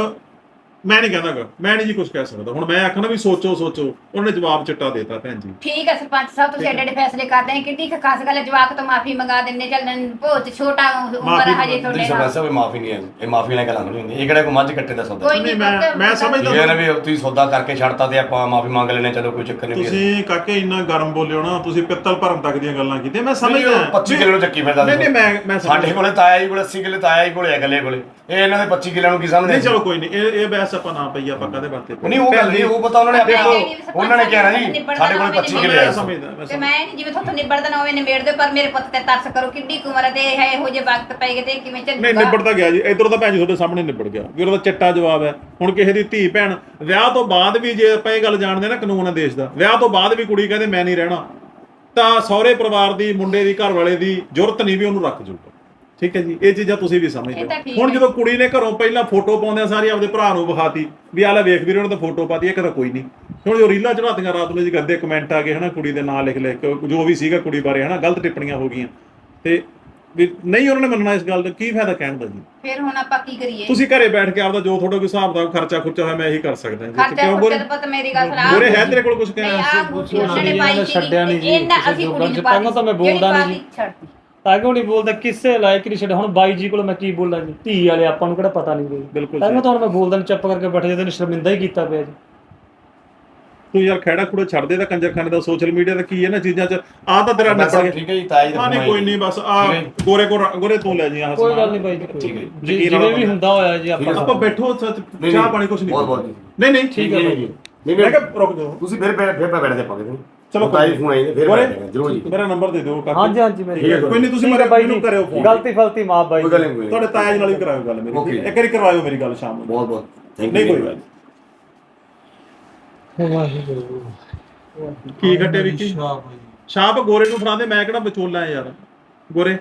ਮੈਂ ਨਹੀਂ ਕਹਿੰਦਾਗਾ ਮੈਂ ਨਹੀਂ ਜੀ ਕੁਝ ਕਹਿ ਸਕਦਾ। ਹੁਣ ਮੈਂ ਆਖਣਾ ਵੀ ਸੋਚੋ ਸੋਚੋ। ਉਹਨੇ ਜਵਾਬ ਚਿੱਟਾ ਦੇਤਾ ਭੈਣ ਜੀ। ਠੀਕ ਹੈ ਸਰਪੰਚ ਸਾਹਿਬ ਤੁਸੀਂ ਐਡੇ ਐਡੇ ਫੈਸਲੇ ਕਰਦੇ ਨੇ ਕਿੰਨੀ ਕੁ ਖਾਸ ਗੱਲ ਹੈ ਜਵਾਕ ਤੋਂ ਮਾਫੀ ਮੰਗਾ ਦਿੰਦੇ ਚੱਲਣ ਭੋਜ ਛੋਟਾ ਉਮਰ ਮਾਫ਼ੀ ਹਜੇ ਨਹੀਂ ਤੁਹਾਡੇ ਸਰਪੰਚ ਨਾਲ। ਸਾਹਿਬ ਇਹ ਮਾਫੀ ਨਹੀਂ ਹੈ। ਇਹ ਮਾਫੀ ਨਾਲ ਗੱਲਾਂ ਨਹੀਂ ਹੁੰਦੀਆਂ। ਇਹ ਕਿਹੜਾ ਕੋਈ ਮੱਝ ਕੱਟੇ ਦਾ ਸੌਦਾ? ਕੋਈ ਨਹੀਂ, ਮੈਂ- ਮੈਂ ਸਮਝਦਾ- ਇਹ ਨਾ ਵੀ ਤੁਸੀਂ ਸੌਦਾ ਕਰਕੇ ਛੱਡਤਾ ਤੇ ਆਪਾਂ ਮਾਫੀ ਮੰਗ ਲੈਣੇ ਚਲੋ ਕੋਈ ਚੱਕਰ ਨਹੀਂ ਤੁਸੀਂ ਕਾਕੇ ਇੰਨਾ ਗਰਮ ਬੋਲਿਓ ਨਾ ਤੁਸੀਂ ਪਿੱਤਲ ਭਰਨ ਤੱਕ ਦੀਆਂ ਗੱਲਾਂ ਕੀਤੀਆਂ। ਮੈਂ ਸਮਝਦਾ। 25 ਕਿਲੋ ਚੱਕੀ ਫਿਰਦਾ ਨਹੀਂ ਨਹੀਂ ਮੈਂ ਮੈਂ ਸਮਝਦਾ। ਸਾਡੇ ਕੋਲੇ ਤਾਇਆ ਜੀ ਕੋਲੇ 80 ਕਿਲੋ ਤਾਇਆ ਜੀ ਕੋਲੇ ਗੱਲੇ ਕੋਲੇ। ਇਹ ਇਹਨਾਂ ਦੇ 25 ਕਿਲੋ ਨੂੰ ਕੀ ਸਮਝਦੇ? ਨਹੀਂ ਚਲੋ ਕੋਈ ਨਹੀਂ ਇਹ ਇਹ ਬਹਿਸ ਆਪਾਂ ਨਾ ਪਈ ਆਪਾਂ ਕਦੇ ਬਾਤੇ ਨਹੀਂ ਉਹ ਗੱਲ ਨਹੀਂ ਉਹ ਪਤਾ ਉਹਨਾਂ ਨੇ ਦੇਖੋ, ਕੋਲ ਉਹਨਾਂ ਨੇ ਕਿਹਾ ਨਾ ਜੀ ਸਾਡੇ ਕੋਲੇ 25 ਕਿਲੋ ਮੈਂ ਸਮਝਦਾ ਮੈਂ ਤੇ ਮੈਂ ਨਹੀਂ ਜਿਵੇਂ ਤੁਹਾਨੂੰ ਨਿਬੜਦਾ ਨਾ ਹੋਵੇ ਨਿਬੇੜ ਦਿਓ ਪਰ ਮੇਰੇ ਪੁੱਤ ਤੇ ਤਰਸ ਕਰੋ ਕਿੱਡੀ ਕੁ ਉਮਰ ਹੈ ਤੇ ਇਹ ਇਹੋ ਜਿਹੇ ਵਕਤ ਪੈ ਗਏ ਤੇ ਕਿਵੇਂ ਚੱਲੂਗਾ ਨਹੀਂ ਨਿਬੜਦਾ ਗਿਆ ਜੀ ਇਧਰੋਂ ਤਾਂ ਭੈਣ ਜੀ ਤੁਹਾਡੇ ਸਾਹਮਣੇ ਨਿਬੜ ਗਿਆ ਵੀ ਉਹਦਾ ਚਿੱਟਾ ਜਵਾਬ ਹੈ। ਹੁਣ ਕਿਸੇ ਦੀ ਧੀ ਭੈਣ ਵਿਆਹ ਤੋਂ ਬਾਅਦ ਵੀ ਜੇ ਆਪਾਂ ਇਹ ਗੱਲ ਜਾਣਦੇ ਨਾ ਕਾਨੂੰਨ ਦੇਸ਼ ਦਾ ਵਿਆਹ ਤੋਂ ਬਾਅਦ ਵੀ ਕੁੜੀ ਕਹਿੰਦੇ ਮੈਂ ਨਹੀਂ ਰਹਿਣਾ ਤਾਂ ਸਹੁਰੇ ਪਰਿਵਾਰ ਦੀ ਮੁੰਡੇ ਦੀ ਘਰ ਵਾਲੇ ਦੀ ਜ਼ਰੂਰਤ ਨਹੀਂ ਵੀ ਉਹਨੂੰ ਰੱਖ ਜੂਗਾ। ਠੀਕ ਹੈ ਜੀ ਇਹ ਚੀਜ਼ਾਂ ਤੁਸੀਂ ਵੀ ਇਹ ਤਾਂ ਸਮਝਦੇ ਠੀਕ ਹੋ ਹੁਣ ਹੈ। ਜਦੋਂ ਕੁੜੀ ਨੇ ਘਰੋਂ ਪਹਿਲਾਂ ਫੋਟੋ ਪਾਉਂਦਿਆਂ ਸਾਰੀ ਆਪਦੇ ਭਰਾ ਨੂੰ ਵਿਖਾਤੀ ਵੀ ਆਹ ਲੈ ਵੇਖ ਵੀਰੇ ਉਹਨਾਂ ਤਾਂ ਫੋਟੋ ਪਾਤੀ ਇਹ ਕਹਿੰਦਾ ਕੋਈ ਨਹੀਂ। ਹੁਣ ਜੋ ਰੀਲਾਂ ਚੜਾਤੀਆਂ ਰਾਤ ਨੂੰ ਜੀ ਗੰਦੇ ਕਮੈਂਟ ਆ ਗਏ ਹਨਾ ਕੁੜੀ ਦੇ ਨਾਂ ਲਿਖ ਲਿਖ ਕੇ ਜੋ ਵੀ ਸੀਗਾ ਕੁੜੀ ਬਾਰੇ ਹਨਾ ਗਲਤ ਟਿੱਪਣੀਆਂ ਹੋ ਗਈਆਂ। ਤੇ ਵੀ ਨਹੀਂ ਉਹਨਾਂ ਨੇ ਮੰਨਣਾ ਇਸ ਗੱਲ ਦਾ ਕੀ ਫਾਇਦਾ ਕਹਿਣ ਦਾ ਜੀ? ਫਿਰ ਹੁਣ ਆਪਾਂ ਕੀ ਕਰੀਏ? ਤੁਸੀਂ ਘਰੇ ਬੈਠ ਕੇ ਆਪਦਾ ਜੋ ਤੁਹਾਡਾ ਕੋਈ ਹਿਸਾਬ ਦਾ ਖਰਚਾ ਖੁਰਚਾ ਹੋਇਆ ਮੈਂ ਇਹੀ ਕਰ ਸਕਦਾ ਜੀ। ਖਰਚਾ ਕਿਉਂ ਖੁਰਚਾ ਗੋਰੇ ਤਾਂ ਪਤਾ ਮੇਰੀ ਗੱਲ ਸੁਣਾ। ਗੋਰੇ ਹੈ ਤੇਰੇ ਕੋਲ ਕੁਝ ਨਹੀਂ ਕਹਿਣਾ ਆ ਪੁੱਛੋ ਉਹਨਾਂ ਨਾ, ਪਾਈ ਛੱਡਿਆ ਨੀ ਜੀ, ਇਹਨਾਂ ਅਸੀਂ ਕੁੜੀ ਨੂੰ ਪਹਿਲਾਂ ਤਾਂ ਮੈਂ ਬੋਲਦਾ ਨੀ ਜੀ। ਛੱਡਤੀ। ਤਾਂ ਕਿਉਂ ਨਹੀਂ ਬੋਲਦਾ ਕਿਸੇ ਲਾਇਕ ਨਹੀਂ ਛੱਡ ਹੁਣ ਬਾਈ ਜੀ ਕੋਲ ਮੈਂ ਕੀ ਬੋਲਾਂ ਜੀ? ਧੀ ਵਾਲੇ ਆਪਾਂ ਨੂੰ ਕਿਹੜਾ ਪਤਾ ਨਹੀਂ ਜੀ ਬਿਲਕੁਲ ਤਾਂ ਸਹੀ। ਤਾਂ ਹੁਣ ਮੈਂ ਬੋਲਦਾ ਨੀ ਚੁੱਪ ਕਰਕੇ ਬੈਠ ਜਾਂਦੇ ਨੇ ਸ਼ਰਮਿੰਦਾ ਹੀ ਕੀਤਾ ਪਿਆ ਜੀ। ਤੂੰ ਯਾਰ ਖੜਾ ਖੁੜਾ ਛੱਡ ਦੇ ਤਾਂ ਕੰਜਰਖਾਨੇ ਦਾ ਸੋਸ਼ਲ ਮੀਡੀਆ ਦਾ ਕੀ ਹੈ ਨਾ ਚੀਜ਼ਾਂ 'ਚ? ਆ ਤਾਂ ਤੇਰਾ ਨਿਬੜ ਗਿਆ ਠੀਕ ਹੈ ਜੀ ਤਾਈ ਦਾ ਨਹੀਂ ਕੋਈ ਨਹੀਂ ਬਸ ਆ। ਗੋਰੇ ਕੋ ਗੋਰੇ ਤੂੰ ਲੈ ਜੀ ਆਹ ਕੋਈ। ਗੱਲ ਨਹੀਂ ਬਾਈ ਜੀ ਕੋਈ ਠੀਕ ਹੈ ਜਿਵੇਂ ਵੀ ਹੁੰਦਾ ਹੋਇਆ ਜੀ ਆਪਾਂ ਆਪਾਂ ਬੈਠੋ ਸੱਚ ਨਹੀਂ, ਚਾਹ ਨਹੀਂ, ਪਾਣੀ ਕੁਝ ਨਹੀਂ ਬਹੁਤ ਬਹੁਤ ਨਹੀਂ ਨਹੀਂ। ਠੀਕ ਹੈ ਬਾਈ ਜੀ। ਨਹੀਂ ਮੈਂ ਮੈਂ ਰੁਕ ਜਾਓ। ਤੁਸੀਂ ਫਿਰ ਫਿਰ ਫਿਰ ਬੈਠਦੇ ਪਾਗੇ ਚਲੋ ਤਾਈ ਫੋਨ ਆਈ ਨੇ ਫਿਰ ਬੈਠਦੇ ਜਰੂਰ ਜੀ। ਮੇਰਾ ਨੰਬਰ ਦੇ ਦਿਓ ਕਾਕੇ ਹਾਂਜੀ ਹਾਂਜੀ ਮੇਰੀ ਠੀਕ ਹੈ, ਕੋਈ ਨਹੀਂ ਤੁਸੀਂ ਠੀਕ ਹੈ ਬਾਈ ਮੈਨੂੰ ਜੀ। ਕਰਿਓ ਫੋਨ। ਗਲਤੀ ਫਲਤੀ ਮਾਫ ਬਾਈ ਕੋਈ ਗੱਲ ਨਹੀਂ ਕੋਈ ਤੁਹਾਡੇ। ਤਾਇਆ ਜੀ ਨਾਲ ਵੀ ਕਰਾਇਓ ਗੱਲ ਮੇਰੀ। Okay. ਇੱਕ ਵਾਰੀ ਕਰਵਾਇਓ ਮੇਰੀ ਗੱਲ ਸ਼ਾਮ ਨੂੰ। ਬਹੁਤ ਬਹੁਤ। ਥੈਂਕ ਨਹੀਂ ਯੂ ਕੋਈ ਗੱਲ ਕੀ ਘਟੇ ਵਿੱਕੀ? ਛਾਪ ਗੋਰੇ ਨੂੰ ਫੜਾ ਦੇ ਮੈਂ ਕਿਹੜਾ ਵਿਚੋਲਾ ਹੈ ਯਾਰ। ਗੋਰੇ।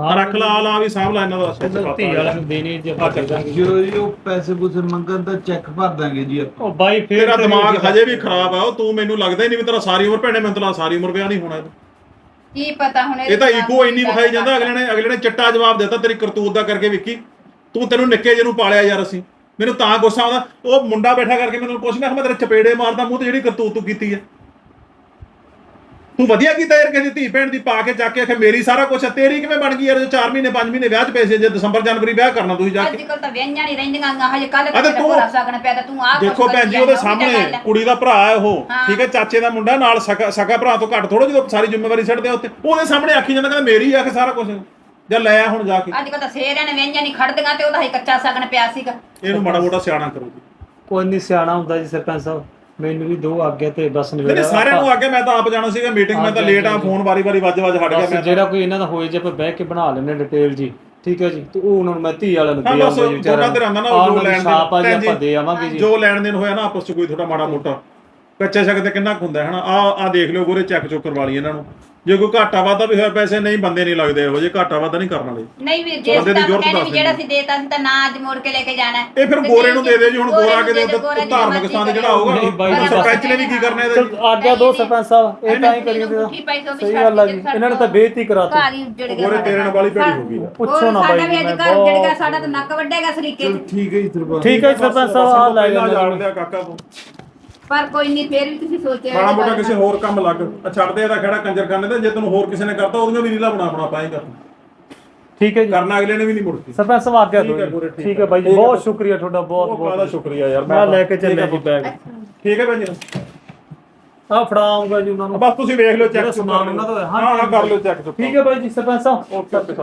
ਆ ਰੱਖ ਲਾ ਆ ਲਾ ਵੀ ਸਾਂਭ ਲਾ ਇਹਨਾਂ ਦਾ ਸੱਚ ਧੀ ਵਾਲਿਆਂ ਨੂੰ ਦੇਣੀ ਜੀ ਆਪਾਂ ਦੇ ਦਾਂਗੇ ਜੋ ਜੀ ਉਹ ਪੈਸੇ ਪੂਸੇ ਮੰਗਣ ਤਾਂ ਚੈੱਕ ਭਰ ਦਾਂਗੇ ਜੀ ਆਪਾਂ। ਉਹ ਬਾਈ ਫੇਰ ਤੇਰਾ ਦਿਮਾਗ ਹਜੇ ਵੀ ਖਰਾਬ ਆ ਉਹ ਤੂੰ ਮੈਨੂੰ ਲੱਗਦਾ ਹੀ ਨਹੀਂ ਵੀ ਤੇਰਾ ਸਾਰੀ ਉਮਰ ਭੈਣੇ ਮੈਨੂੰ ਤਾਂ ਸਾਰੀ ਉਮਰ ਵਿਆਹ ਨਹੀਂ ਹੋਣਾ। ਇਹਦਾ। ਕੀ ਪਤਾ ਹੁਣ ਇਹ ਤਾਂ ਈਗੋ ਇੰਨੀ ਵਿਖਾਈ ਜਾਂਦਾ ਅਗਲੇ ਨੇ ਅਗਲੇ ਨੇ ਚਿੱਟਾ ਜਵਾਬ ਦਿੱਤਾ ਤੇਰੀ ਕਰਤੂਤ ਦਾ ਕਰਕੇ ਵਿੱਕੀ। ਤੂੰ ਤੈਨੂੰ ਨਿੱਕੇ ਜਿਹੇ ਨੂੰ ਪਾਲਿਆ ਯਾਰ ਅਸੀਂ। ਮੈਨੂੰ ਤਾਂ ਗੁੱਸਾ ਆਉਂਦਾ ਉਹ ਮੁੰਡਾ ਬੈਠਾ ਕਰਕੇ ਮੈਨੂੰ ਪੁੱਛਣਾ ਮੈਂ ਤੇਰੇ ਚਪੇੜੇ ਮਾਰਦਾ ਮੂੰਹ ਤੇ ਜਿਹੜੀ ਕਰਤੂਤ ਤੂੰ ਕੀਤੀ ਹੈ। ਤੂੰ ਵਧੀਆ ਕੀਤਾ ਯਾਰ ਕਿਸੇ ਧੀ ਭੈਣ ਦੀ ਪਾ ਕੇ ਚੱਕ ਕੇ ਆਖੇ ਮੇਰੀ ਸਾਰਾ ਕੁਝ ਹੈ ਤੇਰੀ ਕਿਵੇਂ ਬਣ ਗਈ ਯਾਰ? ਜੋ 4 ਮਹੀਨੇ 5 ਮਹੀਨੇ ਵਿਆਹ ਚ ਪੈਸੇ ਜੇ ਦਸੰਬਰ ਜਨਵਰੀ ਵਿਆਹ ਕਰਨਾ ਤੁਸੀਂ ਜਾ ਅੱਜ ਕੇ ਕੱਲ ਤਾਂ ਵਿਆਹਾਂ ਨਹੀਂ ਰਹਿੰਦੀਆਂ ਗਾ ਹਜੇ ਕੱਲ ਅਤੇ ਤੂੰ- ਭਰਾ ਸਕਣ ਪਿਆ ਤਾਂ ਤੂੰ ਆ ਦੇਖੋ ਭੈਣ ਜੀ ਉਹਦੇ ਸਾਹਮਣੇ ਕੁੜੀ ਦਾ ਭਰਾ ਹੈ ਉਹ ਹਾਂ। ਠੀਕ ਹੈ? ਚਾਚੇ ਦਾ ਮੁੰਡਾ ਨਾਲ ਸਕਾ ਸਕਾ ਭਰਾ ਤੋਂ ਘੱਟ ਥੋੜਾ ਜਦੋਂ ਸਾਰੀ ਜ਼ਿੰਮੇਵਾਰੀ ਛੱਡਦੇ ਆ ਉੱਤੇ ਉਹਦੇ ਸਾਹਮਣੇ ਆਖੀ ਜਾਂਦਾ ਕਹਿੰਦਾ ਮੇਰੀ ਆ ਕੇ ਸਾਰਾ ਕੁਝ ਜਾਂ ਲੈ ਆ ਹੁਣ ਜਾ ਕੇ। ਅੱਜ ਕੱਲ ਤਾਂ ਸੇਰਿਆਂ ਨੇ ਵਿਆਹਾਂ ਨਹੀਂ ਖੜਦੀਆਂ ਤੇ ਉਹਦਾ ਹੀ ਕੱਚਾ ਸਕਣ ਪਿਆ ਸੀਗਾ। ਇਹਨੂੰ ਮਾੜਾ ਮੋਟਾ ਸਿਆਣਾ ਕਰੋ ਜੀ। ਕੋਈ ਨਹੀਂ ਸਿਆਣਾ ਹੁੰਦਾ ਜੀ ਸਰਪੰਚ ਸਾਹਿਬ। ਮੈਨੂੰ ਵੀ ਦੋ ਆਗਿਆ ਤੇ ਬਸ ਨਹੀਂ ਨਹੀਂ, ਸਾਰਿਆਂ ਨੂੰ ਅੱਗੇ ਮੈਂ ਤਾਂ ਆਪ ਜਾਣਾ ਸੀਗਾ ਮੀਟਿੰਗ ਮੈਂ ਤਾਂ ਲੇਟ ਆ। ਫੋਨ ਵਾਰੀ-ਵਾਰੀ ਵੱਜ-ਵੱਜ ਹਟ ਗਿਆ ਮੈਂ ਜਿਹੜਾ ਕੋਈ ਇਹਨਾਂ ਦਾ ਹੋਏ ਜੇ ਆਪਾਂ ਬਹਿ ਕੇ ਬਣਾ ਲੈਣੇ ਡਿਟੇਲ ਜੀ ਠੀਕ ਹੈ ਜੀ। ਤੇ ਉਹ ਉਹਨਾਂ ਨੂੰ ਮੈਂ ਧੀ ਵਾਲਿਆਂ ਨੂੰ ਦੇ ਆਉਂਗਾ ਜੀ ਨਾ। ਜੋ ਉਹਨਾਂ ਦੀ ਲੈਣ ਆ ਜੀ ਆਪਾਂ ਦੇ ਆਵਾਂਗੇ ਜੀ। ਜੋ ਲੈਣ ਦੇਣ ਹੋਇਆ ਨਾ ਆਪਸ ਚ ਕੋਈ ਥੋੜਾ ਮਾੜਾ ਮੋਟਾ। ਕੱਚੇ ਸ਼ੱਕ ਤੇ ਕਿੰਨਾ ਹੁੰਦਾ ਹੈ ਹਨਾ ਆ ਆ ਦੇਖ ਲਿਓ ਗੋਰੇ ਚੈੱਕ ਚੁੱਕ ਕਰਵਾ ਲਈ ਇਹਨਾਂ ਨੂੰ। ਜੇ ਕੋਈ ਘਾਟਾ ਵਾਧਾ ਵੀ ਹੋਇਆ ਪੈਸੇ ਨਹੀਂ ਬੰਦੇ ਨਹੀਂ ਲੱਗਦੇ ਇਹੋ ਜੇ ਘਾਟਾ ਵਾਧਾ ਨਹੀਂ ਕਰਨ ਵਾਲੇ ਨਹੀਂ ਵੀਰ ਜੇ ਬੰਦੇ ਦੀ ਤਾਂ ਜ਼ਰੂਰਤ ਕਹਿੰਦੇ ਵੀ ਦੱਸ ਜਿਹੜਾ ਦਿੰਦੀ। ਅਸੀਂ ਦੇਤਾ ਸੀ ਤਾਂ ਨਾ ਅੱਜ ਮੋੜ ਕੇ ਲੈ ਕੇ ਜਾਣਾ ਹੈ। ਇਹ ਫਿਰ ਗੋਰੇ ਨੂੰ ਦੇ ਦਿਓ ਜੀ ਹੁਣ ਗੋਰੇ ਗੋਰਾ ਨੂੰ ਕੇ ਦੇ ਦੇ ਦਿਓ, ਗੋਰਾ ਜਿੰਨਾ ਧਾਰਮਿਕ ਸਥਾਨ। ਜਿਹੜਾ ਹੋਊਗਾ ਨਹੀਂ ਬਾਈ ਜੀ, ਸਰਪੰਚ ਨੇ ਵੀ ਕੀ ਕਰਨਾ ਇਹਦਾ ਜੀ? ਚਲ ਆਗਿਆ ਦੋ ਸਰਪੰਚ ਸਾਹਿਬ ਇਹ ਤਾਂ ਹੀ ਕਰੀ ਪੁੱਠੀ ਪਾਈ ਤੋਂ ਵੀ ਸਹੀ ਛੱਡ ਗੱਲ ਆ ਜੀ ਇਹਨਾਂ ਨੇ ਤਾਂ ਬੇਇੱਜ਼ਤੀ ਕਰਾਤੀ ਘਰ ਹੀ ਉੱਜੜ ਗਿਆ ਗੋਰੇ। ਤੇਰੇ ਨਾਲ ਵਾਲੀ ਭੈੜੀ ਹੋ ਗਈ ਆ ਪੁੱਛੋ ਨਾ ਸਾਡਾ ਵੀ ਅੱਜ ਘਰ ਉੱਜੜ ਗਿਆ ਸਾਡਾ ਤਾਂ ਨੱਕ ਵੱਡੇਗਾ ਸਰੀਕੇ 'ਚ ਠੀਕ ਹੈ ਜੀ ਸਰਪੰਚ ਠੀਕ ਹੈ ਜੀ, ਸਰਪੰਚ ਸਾਹਿਬ ਆ ਲੈ ਪਹਿਲਾਂ ਜਾਣ ਲਿਆ ਕਾਕਾ ਤੂੰ ਪਰ ਕੋਈ ਨਹੀਂ ਫੇਰ ਵੀ ਤੁਸੀਂ ਸੋਚਿਆ ਮਾੜਾ ਮੋਟਾ ਕਿਸੇ ਹੋਰ ਕੰਮ ਲੱਗ। ਆ ਛੱਡ ਦੇ ਇਹਦਾ ਖੜਾ ਕੰਜਰਖਾਨੇ ਤੇ ਜੇ ਤੈਨੂੰ ਹੋਰ ਕਿਸੇ ਨੇ ਕਰਤਾ ਉਹਦੀਆਂ ਵੀ ਰੀਲਾ ਬਣਾ ਬਣਾ ਪਾਏਗਾ ਠੀਕ ਹੈ ਜੀ। ਕਰਨਾ ਅਗਲੇ ਨੇ ਵੀ ਨਹੀਂ ਮੁੜਦੀ ਸਰਪੰਚ ਸਾਹਿਬ ਆਗਿਆ ਠੀਕ ਦੋ ਹੈ ਠੀਕ ਠੀਕ ਹੈ। ਬਾਈ ਜੀ। ਬਹੁਤ ਸ਼ੁਕਰੀਆ ਤੁਹਾਡਾ ਬਹੁਤ ਕਾਹਦਾ ਬਹੁਤ ਸ਼ੁਕਰੀਆ ਯਾਰ ਮੈਂ ਲੈ ਕੇ ਚੱਲਿਆ ਜੀ ਬੈਗ। ਠੀਕ ਹੈ ਭੈਣ ਜੀ। ਆ ਫੜਾਉਂਗਾ ਜੀ ਉਹਨਾਂ ਨੂੰ। ਬਸ ਤੁਸੀਂ ਵੇਖ ਲਓ ਚੈੱਕ ਸਮਾਨ ਉਹਨਾਂ ਦਾ ਹਾਂ ਹਾਂ ਕਰ ਲਓ ਚੈੱਕ ਠੀਕ ਹੈ ਬਾਈ ਜੀ ਸਰਪੰਚ ਸਾਹਿਬ। Okay okay